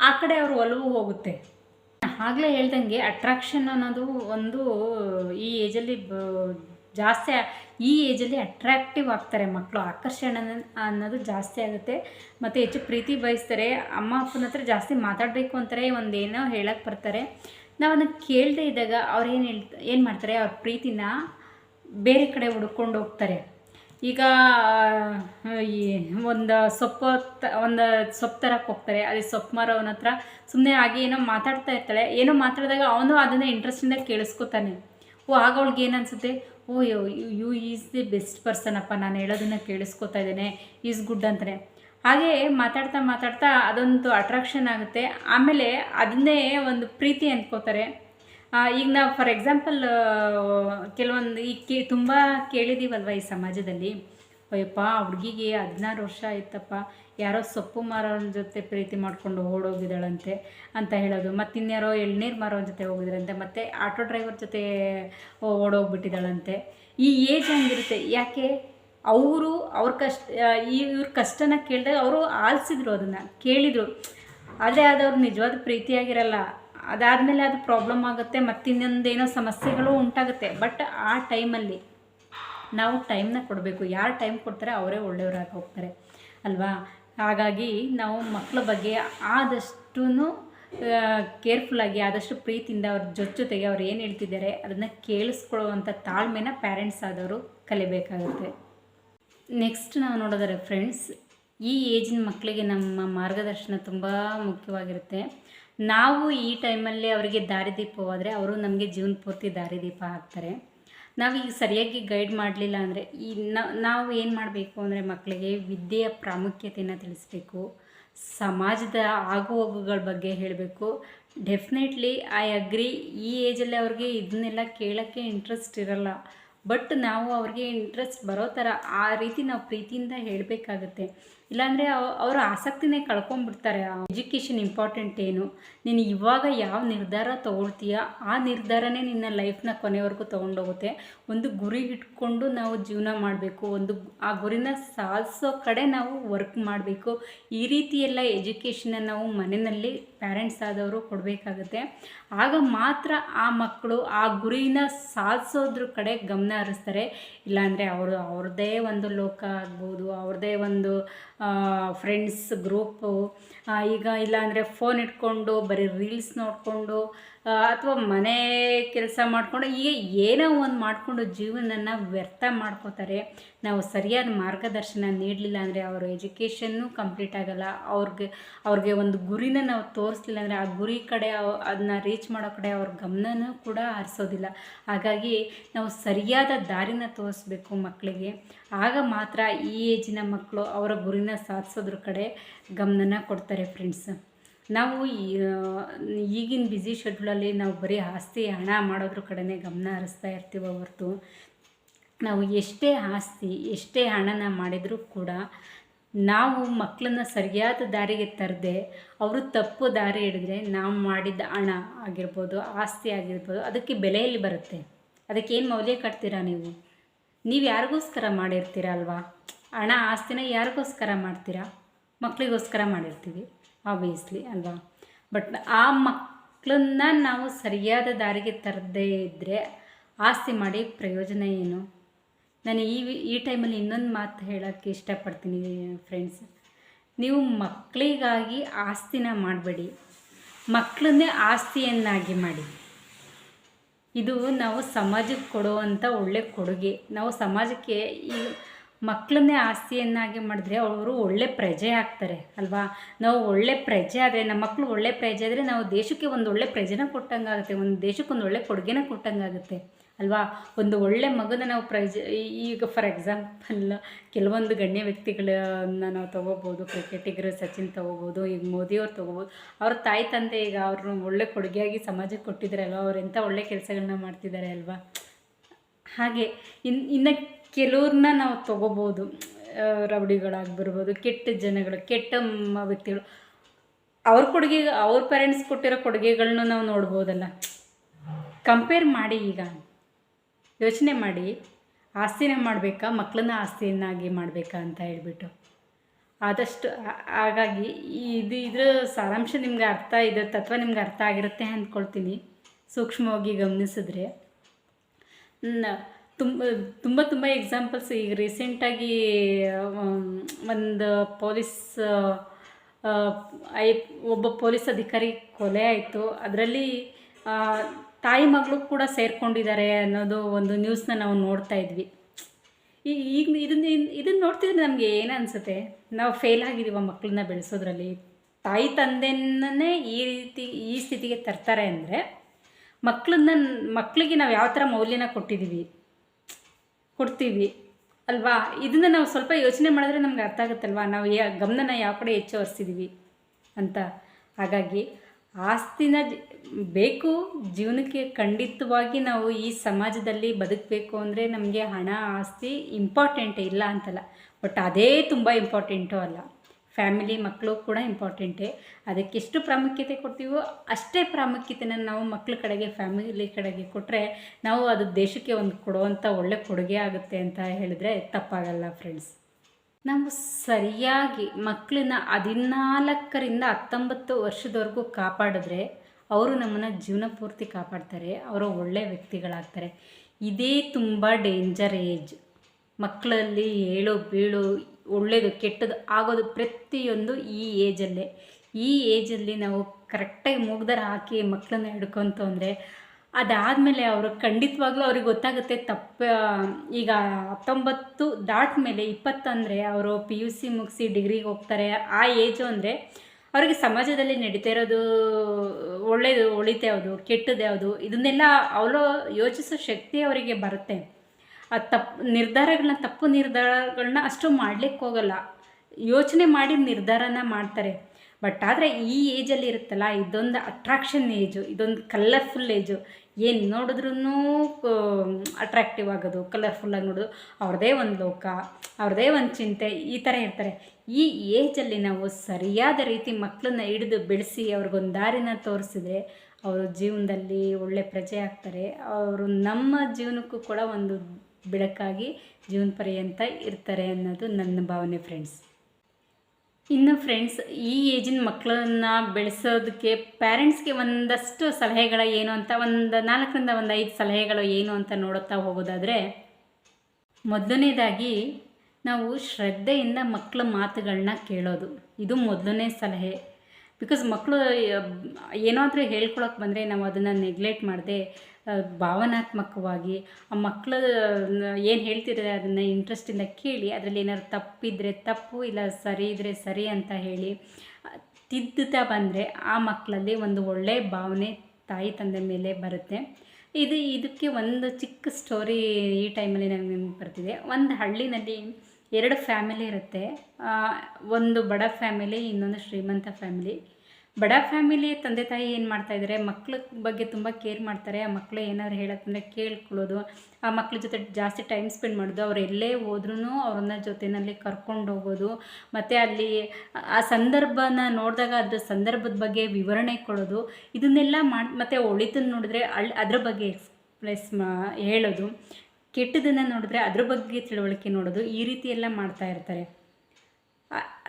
ಆ ಕಡೆ ಅವರು ಒಲವು ಹೋಗುತ್ತೆ. ಆಗಲೇ ಹೇಳ್ದಂಗೆ ಅಟ್ರಾಕ್ಷನ್ ಅನ್ನೋದು ಒಂದು ಈ ಏಜಲ್ಲಿ ಜಾಸ್ತಿ ಈ ಏಜಲ್ಲಿ ಅಟ್ರಾಕ್ಟಿವ್ ಆಗ್ತಾರೆ ಮಕ್ಕಳು ಆಕರ್ಷಣೆ ಅನ್ನೋ- ಅನ್ನೋದು ಜಾಸ್ತಿ ಆಗುತ್ತೆ. ಮತ್ತು ಹೆಚ್ಚು ಪ್ರೀತಿ ಬಯಸ್ತಾರೆ. ಅಮ್ಮ, ಅಪ್ಪನ ಹತ್ರ ಜಾಸ್ತಿ ಮಾತಾಡಬೇಕು ಅಂತಾರೆ. ಒಂದು ಏನೋ ಹೇಳಕ್ಕೆ ಬರ್ತಾರೆ. ನಾವು ಅದನ್ನು ಕೇಳದೇ ಇದ್ದಾಗ ಅವ್ರು ಏನು ಹೇಳ್ ಏನು ಮಾಡ್ತಾರೆ? ಅವ್ರ ಪ್ರೀತಿನ ಬೇರೆ ಕಡೆ ಹುಡ್ಕೊಂಡು ಹೋಗ್ತಾರೆ. ಈಗ ಈ ಒಂದು ಸೊಪ್ಪು ತ, ಒಂದು ಸೊಪ್ಪು ತರಕ್ಕೆ ಹೋಗ್ತಾರೆ. ಅಲ್ಲಿ ಸೊಪ್ಪು ಮಾರೋವನ ಹತ್ರ. ಸುಮ್ಮನೆ ಹಾಗೆ ಏನೋ ಮಾತಾಡ್ತಾ ಇರ್ತಾಳೆ. ಏನೋ ಮಾತಾಡಿದಾಗ ಅವನು ಅದನ್ನು ಇಂಟ್ರೆಸ್ಟಿಂದ ಕೇಳಿಸ್ಕೊತಾನೆ. ಓ, ಆಗ ಅವಳಿಗೆ ಏನು ಅನಿಸುತ್ತೆ? ಓ yo, you is the best person ಅಪ್ಪ, ನಾನು ಹೇಳೋದನ್ನು ಕೇಳಿಸ್ಕೊತಾ ಇದ್ದೇನೆ. ಈಸ್ ಗುಡ್ ಅಂತಾನೆ. ಹಾಗೆ ಮಾತಾಡ್ತಾ ಮಾತಾಡ್ತಾ ಅದೊಂದು ಅಟ್ರಾಕ್ಷನ್ ಆಗುತ್ತೆ. ಆಮೇಲೆ ಅದನ್ನೇ ಒಂದು ಪ್ರೀತಿ ಅಂದ್ಕೋತಾರೆ. ಈಗ ನಾವು ಫಾರ್ ಎಕ್ಸಾಂಪಲ್ ಕೆಲವೊಂದು ಈ ಕೇ, ತುಂಬ ಕೇಳಿದ್ದೀವಲ್ವ ಈ ಸಮಾಜದಲ್ಲಿ? ಅಯ್ಯಪ್ಪ, ಆ ಹುಡುಗಿಗೆ ಹದಿನಾರು ವರ್ಷ ಆಯ್ತಪ್ಪ, ಯಾರೋ ಸೊಪ್ಪು ಮಾರೋನ ಜೊತೆ ಪ್ರೀತಿ ಮಾಡಿಕೊಂಡು ಓಡೋಗಿದ್ದಾಳಂತೆ ಅಂತ ಹೇಳೋದು. ಮತ್ತು ಇನ್ಯಾರೋ ಎಳ್ನೀರು ಮಾರೋನ ಜೊತೆ ಹೋಗಿದ್ರಂತೆ ಮತ್ತು ಆಟೋ ಡ್ರೈವರ್ ಜೊತೆ ಓಡೋಗ್ಬಿಟ್ಟಿದ್ದಾಳಂತೆ. ಈ ಏಜ್ ಹಂಗಿರುತ್ತೆ. ಯಾಕೆ? ಅವರು ಅವ್ರ ಕಷ್ಟ ಈ ಇವ್ರ ಕಷ್ಟನ ಕೇಳಿದಾಗ ಅವರು ಆಲಿಸಿದ್ರು ಅದನ್ನು, ಕೇಳಿದರು. ಆದರೆ ಅದು ಅವ್ರು ನಿಜವಾದ ಪ್ರೀತಿಯಾಗಿರಲ್ಲ. ಅದಾದಮೇಲೆ ಅದು ಪ್ರಾಬ್ಲಮ್ ಆಗುತ್ತೆ ಮತ್ತಿನ್ನೊಂದೇನೋ ಸಮಸ್ಯೆಗಳು ಉಂಟಾಗುತ್ತೆ. ಬಟ್ ಆ ಟೈಮಲ್ಲಿ ನಾವು ಟೈಮ್ನ ಕೊಡಬೇಕು. ಯಾರು ಟೈಮ್ ಕೊಡ್ತಾರೆ ಅವರೇ ಒಳ್ಳೆಯವರಾಗಿ ಹೋಗ್ತಾರೆ. ಅಲ್ವಾ? ಹಾಗಾಗಿ ನಾವು ಮಕ್ಕಳ ಬಗ್ಗೆ ಆದಷ್ಟು ಕೇರ್ಫುಲ್ಲಾಗಿ ಆದಷ್ಟು ಪ್ರೀತಿಯಿಂದ ಅವ್ರ ಜೊತೆ ಜೊತೆಗೆ ಅವ್ರು ಏನು ಹೇಳ್ತಿದ್ದಾರೆ ಅದನ್ನು ಕೇಳಿಸ್ಕೊಳ್ಳುವಂಥ ತಾಳ್ಮೆನ ಪ್ಯಾರೆಂಟ್ಸ್ ಆದವರು ಕಲಿಬೇಕಾಗುತ್ತೆ. ನೆಕ್ಸ್ಟ್ ನಾವು ನೋಡೋದಾರೆ ಫ್ರೆಂಡ್ಸ್ ಈ ಏಜಿನ ಮಕ್ಕಳಿಗೆ ನಮ್ಮ ಮಾರ್ಗದರ್ಶನ ತುಂಬ ಮುಖ್ಯವಾಗಿರುತ್ತೆ. ನಾವು ಈ ಟೈಮಲ್ಲಿ ಅವರಿಗೆ ದಾರಿದೀಪವಾದರೆ ಅವರು ನಮಗೆ ಜೀವನ ಪೂರ್ತಿ ದಾರಿದೀಪ ಆಗ್ತಾರೆ. ನಾವೀಗ ಸರಿಯಾಗಿ ಗೈಡ್ ಮಾಡಲಿಲ್ಲ ಅಂದರೆ ಈ ನಾವು ಏನು ಮಾಡಬೇಕು ಅಂದರೆ ಮಕ್ಕಳಿಗೆ ವಿದ್ಯೆಯ ಪ್ರಾಮುಖ್ಯತೆಯನ್ನು ತಿಳಿಸ್ಬೇಕು, ಸಮಾಜದ ಆಗುಹೋಗುಗಳ ಬಗ್ಗೆ ಹೇಳಬೇಕು. ಡೆಫಿನೆಟ್ಲಿ ಐ ಅಗ್ರಿ ಈ ಏಜಲ್ಲಿ ಅವ್ರಿಗೆ ಇದನ್ನೆಲ್ಲ ಕೇಳೋಕ್ಕೆ ಇಂಟ್ರೆಸ್ಟ್ ಇರಲ್ಲ. ಬಟ್ ನಾವು ಅವ್ರಿಗೆ ಇಂಟ್ರೆಸ್ಟ್ ಬರೋ ಥರ ಆ ರೀತಿ ನಾವು ಪ್ರೀತಿಯಿಂದ ಹೇಳಬೇಕಾಗತ್ತೆ. ಇಲ್ಲಾಂದರೆ ಅವರು ಆಸಕ್ತಿನೇ ಕಳ್ಕೊಂಡ್ಬಿಡ್ತಾರೆ ಎಜುಕೇಷನ್ ಇಂಪಾರ್ಟೆಂಟ್ ಏನು? ನೀನು ಇವಾಗ ಯಾವ ನಿರ್ಧಾರ ತೊಗೊಳ್ತೀಯ? ಆ ನಿರ್ಧಾರನೇ ನಿನ್ನ ಲೈಫ್ನ ಕೊನೆವರೆಗೂ ತೊಗೊಂಡೋಗುತ್ತೆ. ಒಂದು ಗುರಿ ಇಟ್ಕೊಂಡು ನಾವು ಜೀವನ ಮಾಡಬೇಕು. ಒಂದು ಆ ಗುರಿನ ಸಾಧಿಸೋ ಕಡೆ ನಾವು ವರ್ಕ್ ಮಾಡಬೇಕು. ಈ ರೀತಿಯೆಲ್ಲ ಎಜುಕೇಷನ್ನ ನಾವು ಮನೆಯಲ್ಲಿ ಪ್ಯಾರೆಂಟ್ಸ್ ಆದವರು ಕೊಡಬೇಕಾಗುತ್ತೆ. ಆಗ ಮಾತ್ರ ಆ ಮಕ್ಕಳು ಆ ಗುರಿನ ಸಾಧಿಸೋದ್ರ ಕಡೆ ಗಮನ ಹರಿಸ್ತಾರೆ. ಇಲ್ಲಾಂದರೆ ಅವರು, ಅವ್ರದ್ದೇ ಒಂದು ಲೋಕ ಆಗ್ಬೋದು. ಅವ್ರದ್ದೇ ಒಂದು ಫ್ರೆಂಡ್ಸ್ ಗ್ರೂಪು ಈಗ ಇಲ್ಲಾಂದರೆ ಫೋನ್ ಇಟ್ಕೊಂಡು ಬರೀ ರೀಲ್ಸ್ ನೋಡಿಕೊಂಡು ಅಥವಾ ಮನೆ ಕೆಲಸ ಮಾಡಿಕೊಂಡು ಈಗ ಏನೋ ಒಂದು ಮಾಡಿಕೊಂಡು ಜೀವನನ ವ್ಯರ್ಥ ಮಾಡ್ಕೋತಾರೆ. ನಾವು ಸರಿಯಾದ ಮಾರ್ಗದರ್ಶನ ನೀಡಲಿಲ್ಲ ಅಂದರೆ ಅವರ ಎಜುಕೇಷನ್ನು ಕಂಪ್ಲೀಟ್ ಆಗೋಲ್ಲ. ಅವ್ರಿಗೆ ಅವ್ರಿಗೆ ಒಂದು ಗುರಿನ ನಾವು ತೋರಿಸ್ಲಿಲ್ಲ ಅಂದರೆ ಆ ಗುರಿ ಕಡೆ ಅದನ್ನ ರೀಚ್ ಮಾಡೋ ಕಡೆ ಅವ್ರ ಗಮನನೂ ಕೂಡ ಹರಿಸೋದಿಲ್ಲ. ಹಾಗಾಗಿ ನಾವು ಸರಿಯಾದ ದಾರಿನ ತೋರಿಸ್ಬೇಕು ಮಕ್ಕಳಿಗೆ ಆಗ ಮಾತ್ರ ಈ ಏಜಿನ ಮಕ್ಕಳು ಅವರ ಗುರಿನ ಸಾಧಿಸೋದ್ರ ಕಡೆ ಗಮನನ ಕೊಡ್ತಾರೆ ಫ್ರೆಂಡ್ಸ್. ನಾವು ಈಗಿನ ಬ್ಯುಸಿ ಶೆಡ್ಯೂಲಲ್ಲಿ ನಾವು ಬರೀ ಆಸ್ತಿ ಹಣ ಮಾಡೋದ್ರ ಕಡೆ ಗಮನ ಹರಿಸ್ತಾ ಇರ್ತೀವಿ ಹೊರತು, ನಾವು ಎಷ್ಟೇ ಆಸ್ತಿ, ಎಷ್ಟೇ ಹಣನ ಮಾಡಿದರೂ ಕೂಡ ನಾವು ಮಕ್ಕಳನ್ನ ಸರಿಯಾದ ದಾರಿಗೆ ತರದೆ ಅವರು ತಪ್ಪು ದಾರಿ ಹಿಡಿದ್ರೆ ನಾವು ಮಾಡಿದ ಹಣ ಆಗಿರ್ಬೋದು, ಆಸ್ತಿ ಆಗಿರ್ಬೋದು, ಅದಕ್ಕೆ ಬೆಲೆಯಲ್ಲಿ ಬರುತ್ತೆ. ಅದಕ್ಕೆ ಏನು ಮೌಲ್ಯ ಕಟ್ತೀರಾ ನೀವು? ನೀವು ಯಾರಿಗೋಸ್ಕರ ಮಾಡಿರ್ತೀರ ಅಲ್ವಾ? ಹಣ, ಆಸ್ತಿನ ಯಾರಿಗೋಸ್ಕರ ಮಾಡ್ತೀರಾ? ಮಕ್ಕಳಿಗೋಸ್ಕರ ಮಾಡಿರ್ತೀವಿ. ಆಬ್ವಿಯಸ್ಲಿ ಅಲ್ವಾ? ಬಟ್ ಆ ಮಕ್ಕಳನ್ನ ನಾವು ಸರಿಯಾದ ದಾರಿಗೆ ತರದೇ ಇದ್ದರೆ ಆಸ್ತಿ ಮಾಡಿ ಪ್ರಯೋಜನ ಏನು? ನಾನು ಈ ಈ ಟೈಮಲ್ಲಿ ಇನ್ನೊಂದು ಮಾತು ಹೇಳೋಕ್ಕೆ ಇಷ್ಟಪಡ್ತೀನಿ ಫ್ರೆಂಡ್ಸ್ ನೀವು ಮಕ್ಕಳಿಗಾಗಿ ಆಸ್ತಿನ ಮಾಡಬೇಡಿ. ಮಕ್ಕಳನ್ನೇ ಆಸ್ತಿಯನ್ನಾಗಿ ಮಾಡಿ. ಇದು ನಾವು ಸಮಾಜಕ್ಕೆ ಕೊಡುವಂಥ ಒಳ್ಳೆ ಕೊಡುಗೆ. ನಾವು ಸಮಾಜಕ್ಕೆ ಈ ಮಕ್ಕಳನ್ನೇ ಆಸ್ತಿಯನ್ನಾಗಿ ಮಾಡಿದ್ರೆ ಅವರು ಒಳ್ಳೆ ಪ್ರಜೆ ಆಗ್ತಾರೆ, ಅಲ್ವಾ? ನಾವು ಒಳ್ಳೆ ಪ್ರಜೆ ಆದರೆ, ನಮ್ಮ ಮಕ್ಕಳು ಒಳ್ಳೆ ಪ್ರಜೆ ಆದರೆ ನಾವು ದೇಶಕ್ಕೆ ಒಂದು ಒಳ್ಳೆ ಪ್ರಜೆನ ಕೊಟ್ಟಂಗಾಗುತ್ತೆ, ಒಂದು ದೇಶಕ್ಕೆ ಒಂದು ಒಳ್ಳೆ ಕೊಡುಗೆನ ಕೊಟ್ಟಂಗಾಗುತ್ತೆ, ಅಲ್ವಾ? ಒಂದು ಒಳ್ಳೆ ಮಗನ ನಾವು ಪ್ರಜೆ ಈಗ ಫಾರ್ ಎಕ್ಸಾಂಪಲ್ ಕೆಲವೊಂದು ಗಣ್ಯ ವ್ಯಕ್ತಿಗಳನ್ನ ನಾವು ತೊಗೋಬೋದು ಕ್ರಿಕೆಟಿಗರು ಸಚಿನ್ ತೊಗೋಬೋದು, ಈಗ ಮೋದಿಯವ್ರು ತೊಗೋಬೋದು, ಅವ್ರ ತಾಯಿ ತಂದೆ ಈಗ ಅವ್ರನ್ನ ಒಳ್ಳೆ ಕೊಡುಗೆಯಾಗಿ ಸಮಾಜಕ್ಕೆ ಕೊಟ್ಟಿದ್ದಾರೆ ಅಲ್ವಾ ಅವ್ರು ಎಂಥ ಒಳ್ಳೆ ಕೆಲಸಗಳನ್ನ ಮಾಡ್ತಿದ್ದಾರೆ, ಅಲ್ವಾ? ಹಾಗೆ ಇನ್ನು ಇನ್ನು ಕೆಲವ್ರನ್ನ ನಾವು ತೊಗೋಬೋದು ರೌಡಿಗಳಾಗಿ ಕೆಟ್ಟ ಜನಗಳು, ಕೆಟ್ಟ ವ್ಯಕ್ತಿಗಳು. ಅವ್ರ ಕೊಡುಗೆ, ಅವ್ರ ಪೇರೆಂಟ್ಸ್ ಕೊಟ್ಟಿರೋ ಕೊಡುಗೆಗಳನ್ನ ನಾವು ನೋಡ್ಬೋದಲ್ಲ. ಕಂಪೇರ್ ಮಾಡಿ ಈಗ. ಯೋಚನೆ ಮಾಡಿ. ಆಸ್ತಿನೇ ಮಾಡಬೇಕಾ ಮಕ್ಕಳನ್ನ ಆಸ್ತಿಯನ್ನಾಗಿ ಮಾಡಬೇಕಾ ಅಂತ ಹೇಳ್ಬಿಟ್ಟು. ಆದಷ್ಟು ಹಾಗಾಗಿ ಇದು, ಇದ್ರ ಸಾರಾಂಶ ನಿಮ್ಗೆ ಅರ್ಥ ಇದೆ, ತತ್ವ ನಿಮ್ಗೆ ಅರ್ಥ ಆಗಿರುತ್ತೆ ಅಂದ್ಕೊಳ್ತೀನಿ. ಸೂಕ್ಷ್ಮವಾಗಿ ಗಮನಿಸಿದ್ರೆ. ತುಂಬ ತುಂಬ ತುಂಬ ಎಕ್ಸಾಂಪಲ್ಸ್ ಈಗ ರೀಸೆಂಟಾಗಿ ಒಂದು ಪೊಲೀಸ್ ಐ, ಒಬ್ಬ ಪೊಲೀಸ್ ಅಧಿಕಾರಿ ಕೊಲೆ ಆಯಿತು. ಅದರಲ್ಲಿ ತಾಯಿ ಮಗಳು ಕೂಡ ಸೇರಿಕೊಂಡಿದ್ದಾರೆ ಅನ್ನೋದು ಒಂದು ನ್ಯೂಸ್ನ ನಾವು ನೋಡ್ತಾ ಇದ್ವಿ. ಈಗ ಇದನ್ನ, ಇದನ್ನು ನೋಡ್ತಿದ್ರೆ ನಮಗೆ ಏನು ಅನಿಸುತ್ತೆ? ನಾವು ಫೇಲ್ ಆಗಿದ್ದೀವ ಮಕ್ಕಳನ್ನ ಬೆಳೆಸೋದ್ರಲ್ಲಿ. ತಾಯಿ ತಂದೆನೇ ಈ ರೀತಿ, ಈ ಸ್ಥಿತಿಗೆ ತರ್ತಾರೆ ಅಂದರೆ ಮಕ್ಕಳನ್ನ ಮಕ್ಕಳಿಗೆ ನಾವು ಯಾವ ಥರ ಮೌಲ್ಯನ ಕೊಟ್ಟಿದ್ದೀವಿ ಕೊಡ್ತೀವಿ. ಅಲ್ವಾ? ಇದನ್ನು ನಾವು ಸ್ವಲ್ಪ ಯೋಚನೆ ಮಾಡಿದ್ರೆ ನಮ್ಗೆ ಅರ್ಥ ಆಗುತ್ತಲ್ವಾ? ನಾವು ಯಾ, ಗಮನನ ಯಾವ ಕಡೆ ಹೆಚ್ಚು ಅಂತ. ಹಾಗಾಗಿ ಆಸ್ತಿನ ಬೇಕು, ಜೀವನಕ್ಕೆ ಖಂಡಿತವಾಗಿ ನಾವು ಈ ಸಮಾಜದಲ್ಲಿ ಬದುಕಬೇಕು ಅಂದರೆ ನಮಗೆ ಹಣ, ಆಸ್ತಿ ಇಂಪಾರ್ಟೆಂಟ್ ಇಲ್ಲ ಅಂತಲ್ಲ. ಬಟ್ ಅದೇ ತುಂಬ ಇಂಪಾರ್ಟೆಂಟು ಅಲ್ಲ. ಫ್ಯಾಮಿಲಿ ಮಕ್ಕಳು ಕೂಡ ಇಂಪಾರ್ಟೆಂಟೇ. ಅದಕ್ಕೆ ಎಷ್ಟು ಪ್ರಾಮುಖ್ಯತೆ ಕೊಡ್ತೀವೋ ಅಷ್ಟೇ ಪ್ರಾಮುಖ್ಯತೆನ ನಾವು ಮಕ್ಕಳ ಕಡೆಗೆ, ಫ್ಯಾಮಿಲಿ ಕಡೆಗೆ ಕೊಟ್ಟರೆ ನಾವು ಅದು ದೇಶಕ್ಕೆ ಒಂದು ಕೊಡುವಂಥ ಒಳ್ಳೆ ಕೊಡುಗೆ ಆಗುತ್ತೆ ಅಂತ ಹೇಳಿದ್ರೆ ತಪ್ಪಾಗಲ್ಲ ಫ್ರೆಂಡ್ಸ್. ನಾವು ಸರಿಯಾಗಿ ಮಕ್ಕಳನ್ನ ಹದಿನಾಲ್ಕರಿಂದ ಹತ್ತೊಂಬತ್ತು ವರ್ಷದವರೆಗೂ ಕಾಪಾಡಿದ್ರೆ ಅವರು ನಮ್ಮನ್ನು ಜೀವನ ಪೂರ್ತಿ ಕಾಪಾಡ್ತಾರೆ, ಅವರು ಒಳ್ಳೆ ವ್ಯಕ್ತಿಗಳಾಗ್ತಾರೆ. ಇದೇ ತುಂಬ ಡೇಂಜರ್ ಏಜ್ ಮಕ್ಕಳಲ್ಲಿ ಏಳು ಬೀಳು ಒಳ್ಳೆಯದು ಕೆಟ್ಟದ್ದು ಆಗೋದು ಪ್ರತಿಯೊಂದು ಈ ಏಜಲ್ಲೇ ಈ ಏಜಲ್ಲಿ ನಾವು ಕರೆಕ್ಟಾಗಿ ಮೂಗ್ದಾರ ಹಾಕಿ ಮಕ್ಕಳನ್ನ ಹಿಡ್ಕೊಂತು ಅಂದರೆ ಅದಾದಮೇಲೆ ಅವರು ಖಂಡಿತವಾಗ್ಲೂ ಅವ್ರಿಗೆ ಗೊತ್ತಾಗುತ್ತೆ ತಪ್ಪ, ಈಗ ಹತ್ತೊಂಬತ್ತು ದಾಟ ಮೇಲೆ ಇಪ್ಪತ್ತು ಅಂದರೆ ಅವರು ಪಿ ಯು ಸಿ ಮುಗಿಸಿ ಡಿಗ್ರಿಗೆ ಹೋಗ್ತಾರೆ. ಆ ಏಜು ಅಂದರೆ ಅವರಿಗೆ ಸಮಾಜದಲ್ಲಿ ನಡೀತಾ ಇರೋದು ಒಳ್ಳೆಯದು ಒಳಿತೆ ಯಾವುದು, ಕೆಟ್ಟದ್ದು ಯಾವುದು, ಇದನ್ನೆಲ್ಲ ಅವರು ಯೋಚಿಸೋ ಶಕ್ತಿ ಅವರಿಗೆ ಬರುತ್ತೆ. ಆ ತಪ್ಪು ನಿರ್ಧಾರಗಳನ್ನ ತಪ್ಪು ನಿರ್ಧಾರಗಳನ್ನ ಅಷ್ಟು ಮಾಡ್ಲಿಕ್ಕೆ ಹೋಗಲ್ಲ. ಯೋಚನೆ ಮಾಡಿ ನಿರ್ಧಾರನ ಮಾಡ್ತಾರೆ. ಬಟ್ ಆದರೆ ಈ ಏಜಲ್ಲಿ ಇರುತ್ತಲ್ಲ, ಇದೊಂದು ಅಟ್ರಾಕ್ಷನ್ ಏಜು ಇದೊಂದು ಕಲರ್ಫುಲ್ ಏಜು ಏನು ನೋಡಿದ್ರೂ ಅಟ್ರಾಕ್ಟಿವ್ ಆಗೋದು ಕಲರ್ಫುಲ್ಲಾಗಿ ನೋಡೋದು. ಅವ್ರದ್ದೇ ಒಂದು ಲೋಕ ಅವ್ರದ್ದೇ ಒಂದು ಚಿಂತೆ, ಈ ಥರ ಇರ್ತಾರೆ. ಈ ಏಜಲ್ಲಿ ನಾವು ಸರಿಯಾದ ರೀತಿ ಮಕ್ಕಳನ್ನ ಹಿಡಿದು ಬೆಳೆಸಿ ಅವ್ರಿಗೊಂದು ದಾರಿನ ತೋರಿಸಿದ್ರೆ ಅವರು ಜೀವನದಲ್ಲಿ ಒಳ್ಳೆ ಪ್ರಜೆ ಆಗ್ತಾರೆ. ಅವರು ನಮ್ಮ ಜೀವನಕ್ಕೂ ಕೂಡ ಒಂದು ಬೆಳಕಾಗಿ ಜೀವನ ಪರ್ಯಂತ ಇರ್ತಾರೆ ಅನ್ನೋದು ನನ್ನ ಭಾವನೆ ಫ್ರೆಂಡ್ಸ್ ಇನ್ನು ಫ್ರೆಂಡ್ಸ್ ಈ ಏಜಿನ ಮಕ್ಕಳನ್ನ ಬೆಳೆಸೋದಕ್ಕೆ ಪ್ಯಾರೆಂಟ್ಸ್ಗೆ ಒಂದಷ್ಟು ಸಲಹೆಗಳು ಏನು ಅಂತ, ಒಂದು ನಾಲ್ಕರಿಂದ ಒಂದು ಐದು ಸಲಹೆಗಳು ಏನು ಅಂತ ನೋಡುತ್ತಾ ಹೋಗೋದಾದರೆ, ಮೊದಲನೇದಾಗಿ ನಾವು ಶ್ರದ್ಧೆಯಿಂದ ಮಕ್ಕಳ ಮಾತುಗಳನ್ನ ಕೇಳೋದು. ಇದು ಮೊದಲನೇ ಸಲಹೆ. ಬಿಕಾಸ್ ಮಕ್ಕಳು ಏನಾದರೂ ಹೇಳ್ಕೊಳಕ್ಕೆ ಬಂದರೆ ನಾವು ಅದನ್ನು ನೆಗ್ಲೆಕ್ಟ್ ಮಾಡದೆ ಭಾವನಾತ್ಮಕವಾಗಿ ಆ ಮಕ್ಕಳು ಏನು ಹೇಳ್ತಿದ್ದಾರೆ ಅದನ್ನು ಇಂಟ್ರೆಸ್ಟಿಂದ ಕೇಳಿ, ಅದರಲ್ಲಿ ಏನಾದ್ರು ತಪ್ಪಿದ್ರೆ ತಪ್ಪು ಇಲ್ಲ ಸರಿ ಇದ್ದರೆ ಸರಿ ಅಂತ ಹೇಳಿ ತಿದ್ದುತ್ತಾ ಬಂದರೆ ಆ ಮಕ್ಕಳಲ್ಲಿ ಒಂದು ಒಳ್ಳೆಯ ಭಾವನೆ ತಾಯಿ ತಂದೆ ಮೇಲೆ ಬರುತ್ತೆ. ಇದು, ಇದಕ್ಕೆ ಒಂದು ಚಿಕ್ಕ ಸ್ಟೋರಿ ಈ ಟೈಮಲ್ಲಿ ನನಗೆ ಬರ್ತಿದೆ. ಒಂದು ಹಳ್ಳಿನಲ್ಲಿ ಎರಡು ಫ್ಯಾಮಿಲಿ ಇರುತ್ತೆ. ಒಂದು ಬಡ ಫ್ಯಾಮಿಲಿ ಇನ್ನೊಂದು ಶ್ರೀಮಂತ ಫ್ಯಾಮಿಲಿ ಬಡ ಫ್ಯಾಮಿಲಿ ತಂದೆ ತಾಯಿ ಏನು ಮಾಡ್ತಾಯಿದ್ದಾರೆ ಮಕ್ಳ ಬಗ್ಗೆ ತುಂಬ ಕೇರ್ ಮಾಡ್ತಾರೆ. ಆ ಮಕ್ಳು ಏನಾದ್ರು ಹೇಳೋಕ್ಕಂದ್ರೆ ಕೇಳ್ಕೊಳ್ಳೋದು. ಆ ಮಕ್ಳ ಜೊತೆ ಜಾಸ್ತಿ ಟೈಮ್ ಸ್ಪೆಂಡ್ ಮಾಡೋದು. ಅವ್ರು ಎಲ್ಲೇ ಹೋದ್ರೂ ಅವ್ರನ್ನ ಜೊತೆಯಲ್ಲಿ ಕರ್ಕೊಂಡು ಹೋಗೋದು. ಮತ್ತು ಅಲ್ಲಿ ಆ ಸಂದರ್ಭನ ನೋಡಿದಾಗ ಅದ್ರ ಸಂದರ್ಭದ ಬಗ್ಗೆ ವಿವರಣೆ ಕೊಡೋದು. ಇದನ್ನೆಲ್ಲ ಮಾಡಿ, ಮತ್ತು ಒಳಿತನ್ನು ನೋಡಿದ್ರೆ ಅಳ್, ಅದ್ರ ಬಗ್ಗೆ ಎಕ್ಸ್ಪ್ರೆಸ್ ಮಾ, ಹೇಳೋದು. ಕೆಟ್ಟದನ್ನು ನೋಡಿದ್ರೆ ಅದ್ರ ಬಗ್ಗೆ ತಿಳುವಳಿಕೆ ನೋಡೋದು. ಈ ರೀತಿ ಎಲ್ಲ ಮಾಡ್ತಾ ಇರ್ತಾರೆ.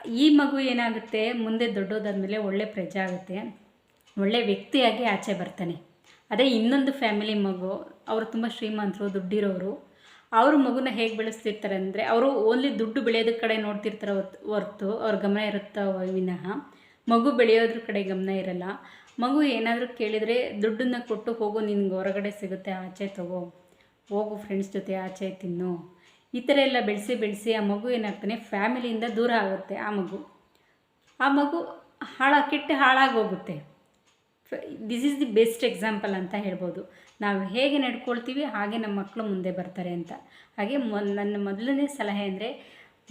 ಈ ಮಗು ಏನಾಗುತ್ತೆ? ಮುಂದೆ ದೊಡ್ಡದಾದ್ಮೇಲೆ ಒಳ್ಳೆ ಪ್ರಜೆ ಆಗುತ್ತೆ. ಒಳ್ಳೆ ವ್ಯಕ್ತಿಯಾಗಿ ಆಚೆ ಬರ್ತಾನೆ. ಅದೇ ಇನ್ನೊಂದು ಫ್ಯಾಮಿಲಿ ಮಗು, ಅವರು ತುಂಬ ಶ್ರೀಮಂತರು, ದುಡ್ಡಿರೋರು. ಅವ್ರ ಮಗುನ ಹೇಗೆ ಬೆಳೆಸ್ತಿರ್ತಾರೆ ಅಂದರೆ, ಅವರು ಓನ್ಲಿ ದುಡ್ಡು ಬೆಳೆಯೋದ್ರ ಕಡೆ ನೋಡ್ತಿರ್ತಾರೆ ಹೊರತು ಹೊರ್ತು, ಅವ್ರ ಗಮನ ಇರುತ್ತಾ ವಿನಃ. ಮಗು ಬೆಳೆಯೋದ್ರ ಕಡೆ ಗಮನ ಇರಲ್ಲ. ಮಗು ಏನಾದರೂ ಕೇಳಿದರೆ, ದುಡ್ಡನ್ನ ಕೊಟ್ಟು ಹೋಗು, ನಿನ್ಗೆ ಹೊರಗಡೆ ಸಿಗುತ್ತೆ, ಆಚೆ ತಗೋ. ಹೋಗು ಫ್ರೆಂಡ್ಸ್ ಜೊತೆ ಆಚೆ ತಿನ್ನು. ಈ ಥರ ಎಲ್ಲ ಬೆಳೆಸಿ ಬೆಳೆಸಿ ಆ ಮಗು ಏನಾಗ್ತಾನೆ ಫ್ಯಾಮಿಲಿಯಿಂದ ದೂರ ಆಗುತ್ತೆ ಆ ಮಗು. ಆ ಮಗು ಹಾಳ ಹಾಳಾಗಿ ಹೋಗುತ್ತೆ this is the best example ಅಂತ ಹೇಳ್ಬೋದು. ನಾವು ಹೇಗೆ ನಡ್ಕೊಳ್ತೀವಿ, ಹಾಗೆ ನಮ್ಮ ಮಕ್ಕಳು ಮುಂದೆ ಬರ್ತಾರೆ ಅಂತ. ಹಾಗೆ ಮೊ, ನನ್ನ ಮೊದಲನೇ ಸಲಹೆ ಅಂದರೆ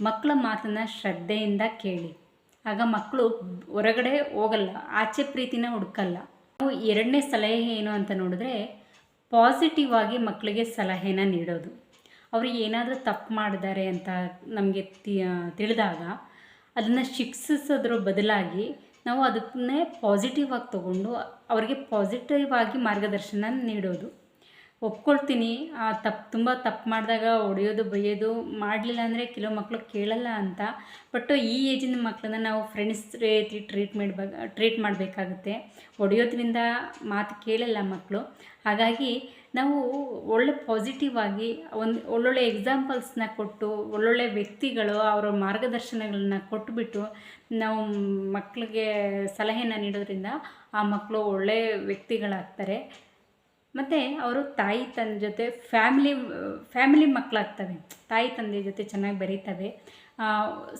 ಮಕ್ಕಳ ಮಾತನ್ನು ಶ್ರದ್ಧೆಯಿಂದ ಕೇಳಿ. ಆಗ ಮಕ್ಕಳು ಹೊರಗಡೆ ಹೋಗಲ್ಲ, ಆಚೆ ಪ್ರೀತಿನ ಹುಡುಕಲ್ಲ. ನಾವು ಎರಡನೇ ಸಲಹೆ ಏನು ಅಂತ ನೋಡಿದ್ರೆ ಪಾಸಿಟಿವ್ ಆಗಿ ಮಕ್ಕಳಿಗೆ ಸಲಹೆನ ನೀಡೋದು. ಅವ್ರಿಗೆ ಏನಾದರೂ ತಪ್ಪು ಮಾಡಿದ್ದಾರೆ ಅಂತ ನಮಗೆ ತಿಳಿದಾಗ ಅದನ್ನು ಶಿಕ್ಷಿಸೋದ್ರ ಬದಲಾಗಿ ನಾವು ಅದನ್ನೇ ಪಾಸಿಟಿವ್ ಆಗಿ ತೊಗೊಂಡು ಅವರಿಗೆ ಪಾಸಿಟಿವ್ ಆಗಿ ಮಾರ್ಗದರ್ಶನ ನೀಡೋದು. ಒಪ್ಕೊಳ್ತೀನಿ, ಆ ತಪ್ಪು ತುಂಬ ತಪ್ಪು ಮಾಡಿದಾಗ ಹೊಡೆಯೋದು ಬೈಯೋದು ಮಾಡಲಿಲ್ಲ ಅಂದರೆ ಕೆಲವು ಮಕ್ಕಳು ಕೇಳಲ್ಲ ಅಂತ. ಬಟ್ ಈ ಏಜಿನ ಮಕ್ಕಳನ್ನ ನಾವು ಫ್ರೆಂಡ್ಸ್ ರೀತಿ ಟ್ರೀಟ್ ಮಾಡ್ಬೇಕು ಟ್ರೀಟ್ ಮಾಡಬೇಕಾಗುತ್ತೆ. ಹೊಡೆಯೋದ್ರಿಂದ ಮಾತು ಕೇಳಲ್ಲ ಮಕ್ಕಳು ಹಾಗಾಗಿ ನಾವು ಒಳ್ಳೆ ಪಾಸಿಟಿವ್ ಆಗಿ ಒಂದು ಒಳ್ಳೊಳ್ಳೆ ಎಕ್ಸಾಂಪಲ್ಸ್ನ ಕೊಟ್ಟು, ಒಳ್ಳೊಳ್ಳೆ ವ್ಯಕ್ತಿಗಳು ಅವರ ಮಾರ್ಗದರ್ಶನಗಳನ್ನ ಕೊಟ್ಟುಬಿಟ್ಟು ನಾವು ಮಕ್ಕಳಿಗೆ ಸಲಹೆನ ನೀಡೋದ್ರಿಂದ ಆ ಮಕ್ಕಳು ಒಳ್ಳೆಯ ವ್ಯಕ್ತಿಗಳಾಗ್ತಾರೆ. ಮತ್ತು ಅವರು ತಾಯಿ ತನ್ನ ಜೊತೆ ಫ್ಯಾಮಿಲಿ ಫ್ಯಾಮಿಲಿ ಮಕ್ಕಳಾಗ್ತವೆ ತಾಯಿ ತಂದೆ ಜೊತೆ ಚೆನ್ನಾಗಿ ಬೆರೀತವೆ.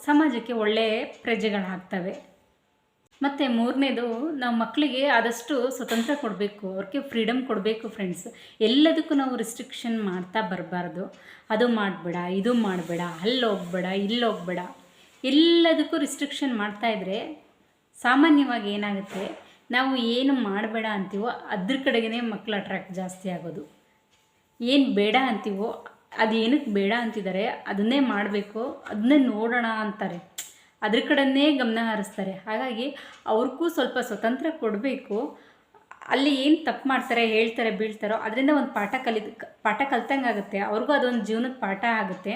ಸಮಾಜಕ್ಕೆ ಒಳ್ಳೆಯ ಪ್ರಜೆಗಳಾಗ್ತವೆ. ಮತ್ತು ಮೂರನೇದು ನಾವು ಮಕ್ಕಳಿಗೆ ಆದಷ್ಟು ಸ್ವತಂತ್ರ ಕೊಡಬೇಕು, ಅವ್ರಿಗೆ ಫ್ರೀಡಮ್ ಕೊಡಬೇಕು ಫ್ರೆಂಡ್ಸ್ ಎಲ್ಲದಕ್ಕೂ ನಾವು ರಿಸ್ಟ್ರಿಕ್ಷನ್ ಮಾಡ್ತಾ ಬರಬಾರ್ದು. ಅದು ಮಾಡಬೇಡ, ಇದು ಮಾಡಬೇಡ ಅಲ್ಲಿ ಹೋಗ್ಬೇಡ ಇಲ್ಲಿ ಹೋಗ್ಬೇಡ ಎಲ್ಲದಕ್ಕೂ ರಿಸ್ಟ್ರಿಕ್ಷನ್ ಮಾಡ್ತಾಯಿದ್ರೆ ಸಾಮಾನ್ಯವಾಗಿ ಏನಾಗುತ್ತೆ, ನಾವು ಏನು ಮಾಡಬೇಡ ಅಂತೀವೋ ಅದ್ರ ಕಡೆಗೇ ಮಕ್ಕಳು ಅಟ್ರ್ಯಾಕ್ಟ್ ಜಾಸ್ತಿ ಆಗೋದು. ಏನು ಬೇಡ ಅಂತೀವೋ ಅದು ಏನಕ್ಕೆ ಬೇಡ ಅಂತಿದ್ದಾರೆ ಅದನ್ನೇ ಮಾಡಬೇಕು ಅದನ್ನೇ ನೋಡೋಣ ಅಂತಾರೆ. ಅದ್ರ ಕಡೆನೇ ಗಮನ ಹರಿಸ್ತಾರೆ. ಹಾಗಾಗಿ ಅವ್ರಿಗೂ ಸ್ವಲ್ಪ ಸ್ವತಂತ್ರ ಕೊಡಬೇಕು. ಅಲ್ಲಿ ಏನು ತಪ್ಪು ಮಾಡ್ತಾರೆ, ಹೇಳ್ತಾರೆ, ಬೀಳ್ತಾರೋ ಅದರಿಂದ ಒಂದು ಪಾಠ ಕಲಿದ ಪಾಠ ಕಲ್ತಂಗೆ ಆಗುತ್ತೆ ಅವ್ರಿಗೂ ಅದೊಂದು ಜೀವನದ ಪಾಠ ಆಗುತ್ತೆ.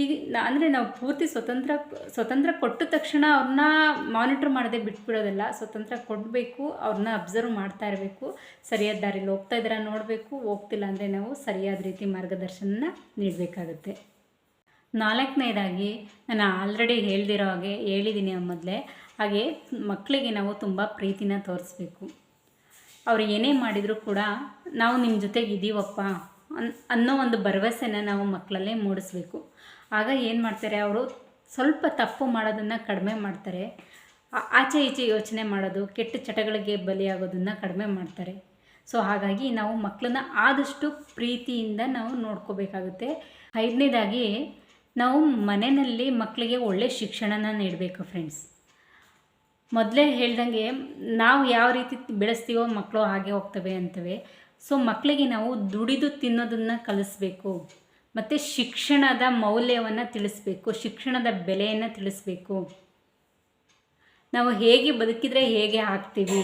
ಈಗ ಅಂದರೆ ನಾವು ಪೂರ್ತಿ ಸ್ವತಂತ್ರ ಸ್ವತಂತ್ರ ಕೊಟ್ಟ ತಕ್ಷಣ ಅವ್ರನ್ನ ಮಾನಿಟ್ರ್ ಮಾಡದೆ ಬಿಟ್ಬಿಡೋದಿಲ್ಲ. ಸ್ವತಂತ್ರ ಕೊಡಬೇಕು ಅವ್ರನ್ನ ಅಬ್ಸರ್ವ್ ಮಾಡ್ತಾ ಇರಬೇಕು. ಸರಿಯಾದ ದಾರಿಲಿ ಹೋಗ್ತಾ ಇದ್ದಾರ ನೋಡಬೇಕು. ಹೋಗ್ತಿಲ್ಲ ಅಂದರೆ ನಾವು ಸರಿಯಾದ ರೀತಿ ಮಾರ್ಗದರ್ಶನ ನೀಡಬೇಕಾಗುತ್ತೆ. ನಾಲ್ಕನೇದಾಗಿ ನಾನು ಆಲ್ರೆಡಿ ಹೇಳ್ದಿರೋ ಹಾಗೆ ಹೇಳಿದ್ದೀನಿ ಮೊದಲೇ. ಹಾಗೆ ಮಕ್ಕಳಿಗೆ ನಾವು ತುಂಬ ಪ್ರೀತಿನ ತೋರಿಸ್ಬೇಕು. ಅವ್ರು ಏನೇ ಮಾಡಿದರೂ ಕೂಡ ನಾವು ನಿಮ್ಮ ಜೊತೆಗೆ ಇದ್ದೀವಪ್ಪ ಅನ್, ಅನ್ನೋ ಒಂದು ಭರವಸೆನ ನಾವು ಮಕ್ಕಳಲ್ಲೇ ಮೂಡಿಸ್ಬೇಕು. ಆಗ ಏನು ಮಾಡ್ತಾರೆ, ಅವರು ಸ್ವಲ್ಪ ತಪ್ಪು ಮಾಡೋದನ್ನು ಕಡಿಮೆ ಮಾಡ್ತಾರೆ. ಆಚೆ ಈಚೆ ಯೋಚನೆ ಮಾಡೋದು, ಕೆಟ್ಟ ಚಟಗಳಿಗೆ ಬಲಿಯಾಗೋದನ್ನು ಕಡಿಮೆ ಮಾಡ್ತಾರೆ. ಸೊ ಹಾಗಾಗಿ ನಾವು ಮಕ್ಕಳನ್ನ ಆದಷ್ಟು ಪ್ರೀತಿಯಿಂದ ನಾವು ನೋಡ್ಕೋಬೇಕಾಗುತ್ತೆ. ಐದನೇದಾಗಿ ನಾವು ಮನೆಯಲ್ಲಿ ಮಕ್ಕಳಿಗೆ ಒಳ್ಳೆ ಶಿಕ್ಷಣನ ನೀಡಬೇಕು ಫ್ರೆಂಡ್ಸ್ ಮೊದಲೇ ಹೇಳ್ದಂಗೆ ನಾವು ಯಾವ ರೀತಿ ಬೆಳೆಸ್ತೀವೋ ಮಕ್ಕಳು ಹಾಗೆ ಹೋಗ್ತವೆ ಅಂತವೆ. ಸೊ ಮಕ್ಕಳಿಗೆ ನಾವು ದುಡಿದು ತಿನ್ನೋದನ್ನು ಕಲಿಸ್ಬೇಕು. ಮತ್ತು ಶಿಕ್ಷಣದ ಮೌಲ್ಯವನ್ನು ತಿಳಿಸ್ಬೇಕು, ಶಿಕ್ಷಣದ ಬೆಲೆಯನ್ನು ತಿಳಿಸ್ಬೇಕು. ನಾವು ಹೇಗೆ ಬದುಕಿದರೆ ಹೇಗೆ ಆಗ್ತೀವಿ.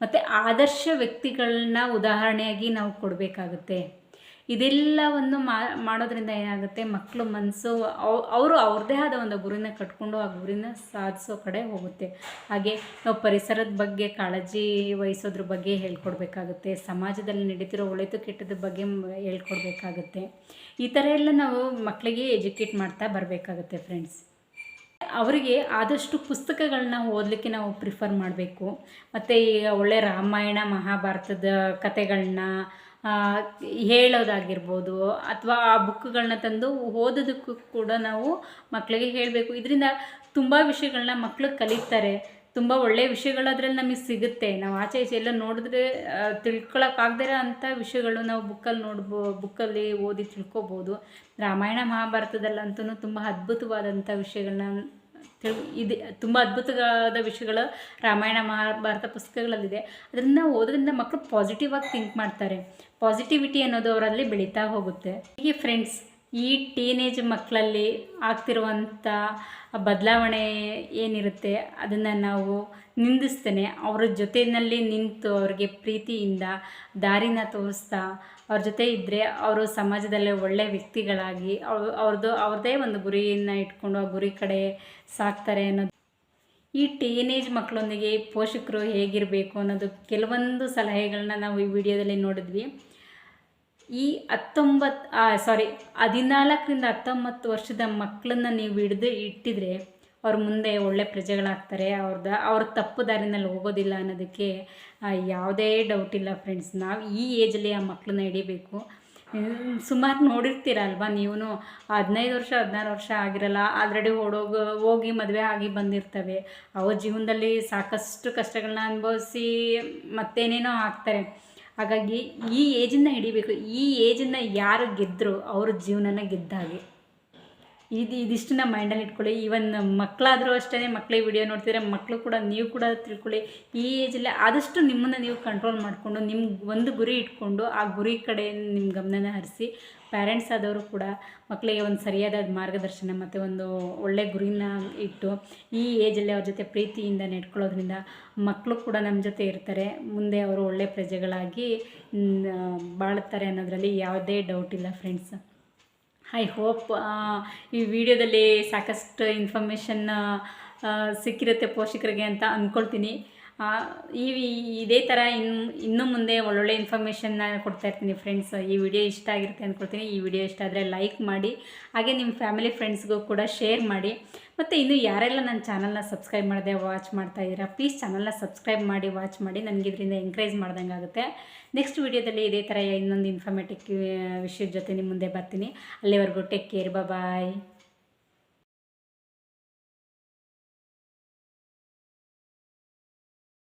ಮತ್ತು ಆದರ್ಶ ವ್ಯಕ್ತಿಗಳನ್ನ ಉದಾಹರಣೆಯಾಗಿ ನಾವು ಕೊಡಬೇಕಾಗುತ್ತೆ. ಇದೆಲ್ಲವನ್ನು ಮಾಡೋದ್ರಿಂದ ಏನಾಗುತ್ತೆ? ಮಕ್ಕಳು ಮನಸ್ಸು ಅವರು ಅವ್ರದ್ದೇ ಆದ ಒಂದು ಗುರಿನ ಕಟ್ಕೊಂಡು ಆ ಗುರಿನ ಸಾಧಿಸೋ ಕಡೆ ಹೋಗುತ್ತೆ. ಹಾಗೆ ನಾವು ಪರಿಸರದ ಬಗ್ಗೆ ಕಾಳಜಿ ವಹಿಸೋದ್ರ ಬಗ್ಗೆ ಹೇಳ್ಕೊಡ್ಬೇಕಾಗುತ್ತೆ. ಸಮಾಜದಲ್ಲಿ ನಡೀತಿರೋ ಒಳಿತು ಕೆಟ್ಟದ ಬಗ್ಗೆ ಹೇಳ್ಕೊಡ್ಬೇಕಾಗುತ್ತೆ. ಈ ಥರ ಎಲ್ಲ ನಾವು ಮಕ್ಕಳಿಗೆ ಎಜುಕೇಟ್ ಮಾಡ್ತಾ ಬರಬೇಕಾಗುತ್ತೆ ಫ್ರೆಂಡ್ಸ್. ಅವರಿಗೆ ಆದಷ್ಟು ಪುಸ್ತಕಗಳನ್ನ ಓದಲಿಕ್ಕೆ ನಾವು ಪ್ರಿಫರ್ ಮಾಡಬೇಕು. ಮತ್ತು ಈಗ ಒಳ್ಳೆ ರಾಮಾಯಣ, ಮಹಾಭಾರತದ ಕತೆಗಳನ್ನ ಹೇಳೋದಾಗಿರ್ಬೋದು ಅಥವಾ ಆ ಬುಕ್ಗಳನ್ನ ತಂದು ಓದೋದಕ್ಕೂ ಕೂಡ ನಾವು ಮಕ್ಕಳಿಗೆ ಹೇಳಬೇಕು. ಇದರಿಂದ ತುಂಬ ವಿಷಯಗಳನ್ನ ಮಕ್ಕಳು ಕಲಿತಾರೆ. ತುಂಬ ಒಳ್ಳೆಯ ವಿಷಯಗಳು ಅದರಲ್ಲಿ ನಮಗೆ ಸಿಗುತ್ತೆ. ನಾವು ಆಚೆ ಈಚೆ ಎಲ್ಲ ನೋಡಿದ್ರೆ ತಿಳ್ಕೊಳಕ್ಕಾಗದಿರೋ ಅಂಥ ವಿಷಯಗಳು ನಾವು ಬುಕ್ಕಲ್ಲಿ ನೋಡ್ಬೋ, ಬುಕ್ಕಲ್ಲಿ ಓದಿ ತಿಳ್ಕೊಬೋದು. ರಾಮಾಯಣ ಮಹಾಭಾರತದಲ್ಲಂತೂ ತುಂಬ ಅದ್ಭುತವಾದಂಥ ವಿಷಯಗಳನ್ನ ತಿಳ್ ಇದೆ, ತುಂಬ ಅದ್ಭುತವಾದ ವಿಷಯಗಳು ರಾಮಾಯಣ ಮಹಾಭಾರತ ಪುಸ್ತಕಗಳಲ್ಲಿದೆ. ಅದರಿಂದ ಓದೋದ್ರಿಂದ ಮಕ್ಕಳು ಪಾಸಿಟಿವ್ ಆಗಿ ಥಿಂಕ್ ಮಾಡ್ತಾರೆ. ಪಾಸಿಟಿವಿಟಿ ಅನ್ನೋದು ಅವರಲ್ಲಿ ಬೆಳೀತಾ ಹೋಗುತ್ತೆ. ಹೀಗೆ ಫ್ರೆಂಡ್ಸ್ ಈ ಟೀನೇಜ್ ಮಕ್ಕಳಲ್ಲಿ ಆಗ್ತಿರುವಂಥ ಬದಲಾವಣೆ ಏನಿರುತ್ತೆ, ಅದನ್ನು ನಾವು ನಿಂದಿಸ್ತೇನೆ. ಅವರ ಜೊತೆಯಲ್ಲಿ ನಿಂತು ಅವರಿಗೆ ಪ್ರೀತಿಯಿಂದ ದಾರಿನ ತೋರಿಸ್ತಾ ಅವ್ರ ಜೊತೆ ಇದ್ದರೆ ಅವರು ಸಮಾಜದಲ್ಲೇ ಒಳ್ಳೆಯ ವ್ಯಕ್ತಿಗಳಾಗಿ ಅವ್ರು ಅವ್ರದ್ದು ಅವ್ರದ್ದೇ ಒಂದು ಗುರಿಯನ್ನು ಇಟ್ಕೊಂಡು ಆ ಗುರಿ ಕಡೆ ಸಾಕ್ತಾರೆ ಅನ್ನೋದು. ಈ ಟೀನೇಜ್ ಮಕ್ಕಳೊಂದಿಗೆ ಪೋಷಕರು ಹೇಗಿರಬೇಕು ಅನ್ನೋದು ಕೆಲವೊಂದು ಸಲಹೆಗಳನ್ನ ನಾವು ಈ ವಿಡಿಯೋದಲ್ಲಿ ನೋಡಿದ್ವಿ. ಈ ಹತ್ತೊಂಬತ್ತು ಸಾರಿ ಹದಿನಾಲ್ಕರಿಂದ ಹತ್ತೊಂಬತ್ತು ವರ್ಷದ ಮಕ್ಕಳನ್ನ ನೀವು ಹಿಡಿದು ಇಟ್ಟಿದ್ರೆ ಅವ್ರ ಮುಂದೆ ಒಳ್ಳೆ ಪ್ರಜೆಗಳಾಗ್ತಾರೆ ಅವ್ರದ್ದು ಅವ್ರ ತಪ್ಪು ದಾರಿನಲ್ಲಿ ಹೋಗೋದಿಲ್ಲ ಅನ್ನೋದಕ್ಕೆ ಯಾವುದೇ ಡೌಟ್ ಇಲ್ಲ ಫ್ರೆಂಡ್ಸ್ ನಾವು ಈ ಏಜಲ್ಲಿ ಆ ಮಕ್ಕಳನ್ನ ಹಿಡಿಬೇಕು. ಸುಮಾರು ನೋಡಿರ್ತೀರ ಅಲ್ವಾ ನೀವು ಹದಿನೈದು ವರ್ಷ, ಹದಿನಾರು ವರ್ಷ ಆಗಿರಲ್ಲ, ಆಲ್ರೆಡಿ ಓಡೋಗಿ, ಹೋಗಿ ಮದುವೆ ಆಗಿ ಬಂದಿರ್ತವೆ. ಅವ್ರ ಜೀವನದಲ್ಲಿ ಸಾಕಷ್ಟು ಕಷ್ಟಗಳನ್ನ ಅನುಭವಿಸಿ ಮತ್ತೇನೇನೋ ಆಗ್ತಾರೆ. ಹಾಗಾಗಿ ಈ ಏಜನ್ನು ಹಿಡಿಬೇಕು. ಈ ಏಜನ್ನು ಯಾರು ಗೆದ್ದರು ಅವ್ರ ಜೀವನನ ಗೆದ್ದಾಗೆ. ಇದು ಇದಿಷ್ಟು ನಮ್ಮ ಮೈಂಡಲ್ಲಿ ಇಟ್ಕೊಳ್ಳಿ. ಈವನ್ ಮಕ್ಕಳಾದರೂ ಅಷ್ಟೇ ಮಕ್ಕಳಿಗೆ ವಿಡಿಯೋ ನೋಡ್ತಿದ್ರೆ ಮಕ್ಕಳು ಕೂಡ ನೀವು ಕೂಡ ತಿಳ್ಕೊಳ್ಳಿ. ಈ ಏಜಲ್ಲಿ ಆದಷ್ಟು ನಿಮ್ಮನ್ನು ನೀವು ಕಂಟ್ರೋಲ್ ಮಾಡಿಕೊಂಡು ನಿಮ್ಮ ಒಂದು ಗುರಿ ಇಟ್ಕೊಂಡು ಆ ಗುರಿ ಕಡೆ ನಿಮ್ಮ ಗಮನನ ಹರಿಸಿ ಪ್ಯಾರೆಂಟ್ಸ್ ಆದವರು ಕೂಡ ಮಕ್ಕಳಿಗೆ ಒಂದು ಸರಿಯಾದ ಮಾರ್ಗದರ್ಶನ ಮತ್ತು ಒಂದು ಒಳ್ಳೆ ಗುರಿನ ಇಟ್ಟು, ಈ ಏಜಲ್ಲಿ ಅವ್ರ ಜೊತೆ ಪ್ರೀತಿಯಿಂದ ನೆಡ್ಕೊಳ್ಳೋದ್ರಿಂದ ಮಕ್ಕಳು ಕೂಡ ನಮ್ಮ ಜೊತೆ ಇರ್ತಾರೆ. ಮುಂದೆ ಅವರು ಒಳ್ಳೆ ಪ್ರಜೆಗಳಾಗಿ ಬಾಳುತ್ತಾರೆ ಅನ್ನೋದರಲ್ಲಿ ಯಾವುದೇ ಡೌಟ್ ಇಲ್ಲ ಫ್ರೆಂಡ್ಸ್ ಐ ಹೋಪ್ ಈ ವಿಡಿಯೋದಲ್ಲಿ ಸಾಕಷ್ಟು ಇನ್ಫಾರ್ಮೇಷನ್ ಸಿಕ್ಕಿರುತ್ತೆ ಪೋಷಕರಿಗೆ ಅಂತ ಅಂದ್ಕೊಳ್ತೀನಿ ಈ ಇದೇ ಥರ ಇನ್ನು ಇನ್ನು ಮುಂದೆ ಒಳ್ಳೊಳ್ಳೆ ಇನ್ಫಾರ್ಮೇಷನ್ನ ಕೊಡ್ತಾ ಇರ್ತೀನಿ ಫ್ರೆಂಡ್ಸ್ ಈ ವಿಡಿಯೋ ಇಷ್ಟ ಆಗಿರುತ್ತೆ ಅಂದ್ಕೊಳ್ತೀನಿ ಈ ವಿಡಿಯೋ ಇಷ್ಟ ಆದರೆ ಲೈಕ್ ಮಾಡಿ, ಹಾಗೆ ನಿಮ್ಮ ಫ್ಯಾಮಿಲಿ ಫ್ರೆಂಡ್ಸ್ಗೂ ಕೂಡ ಶೇರ್ ಮಾಡಿ. ಮತ್ತು ಇನ್ನು ಯಾರೆಲ್ಲ ನನ್ನ ಚಾನಲ್ನ ಸಬ್ಸ್ಕ್ರೈಬ್ ಮಾಡದೆ ವಾಚ್ ಮಾಡ್ತಾ ಇದ್ದೀರಾ ಪ್ಲೀಸ್ ಚಾನಲ್ನ ಸಬ್ಸ್ಕ್ರೈಬ್ ಮಾಡಿ ವಾಚ್ ಮಾಡಿ, ನನಗೆ ಇದರಿಂದ ಎಂಕರೇಜ್ ಮಾಡ್ದಂಗೆ ಆಗುತ್ತೆ. ನೆಕ್ಸ್ಟ್ ವಿಡಿಯೋದಲ್ಲಿ ಇದೇ ಥರ ಇನ್ನೊಂದು ಇನ್ಫಾರ್ಮೇಟಿವ್ ವಿಷಯದ ಜೊತೆ ನಿಮ್ಮ ಮುಂದೆ ಬರ್ತೀನಿ. ಅಲ್ಲಿವರೆಗೂ ಟೇಕ್ ಕೇರ್ ಬಾಯ್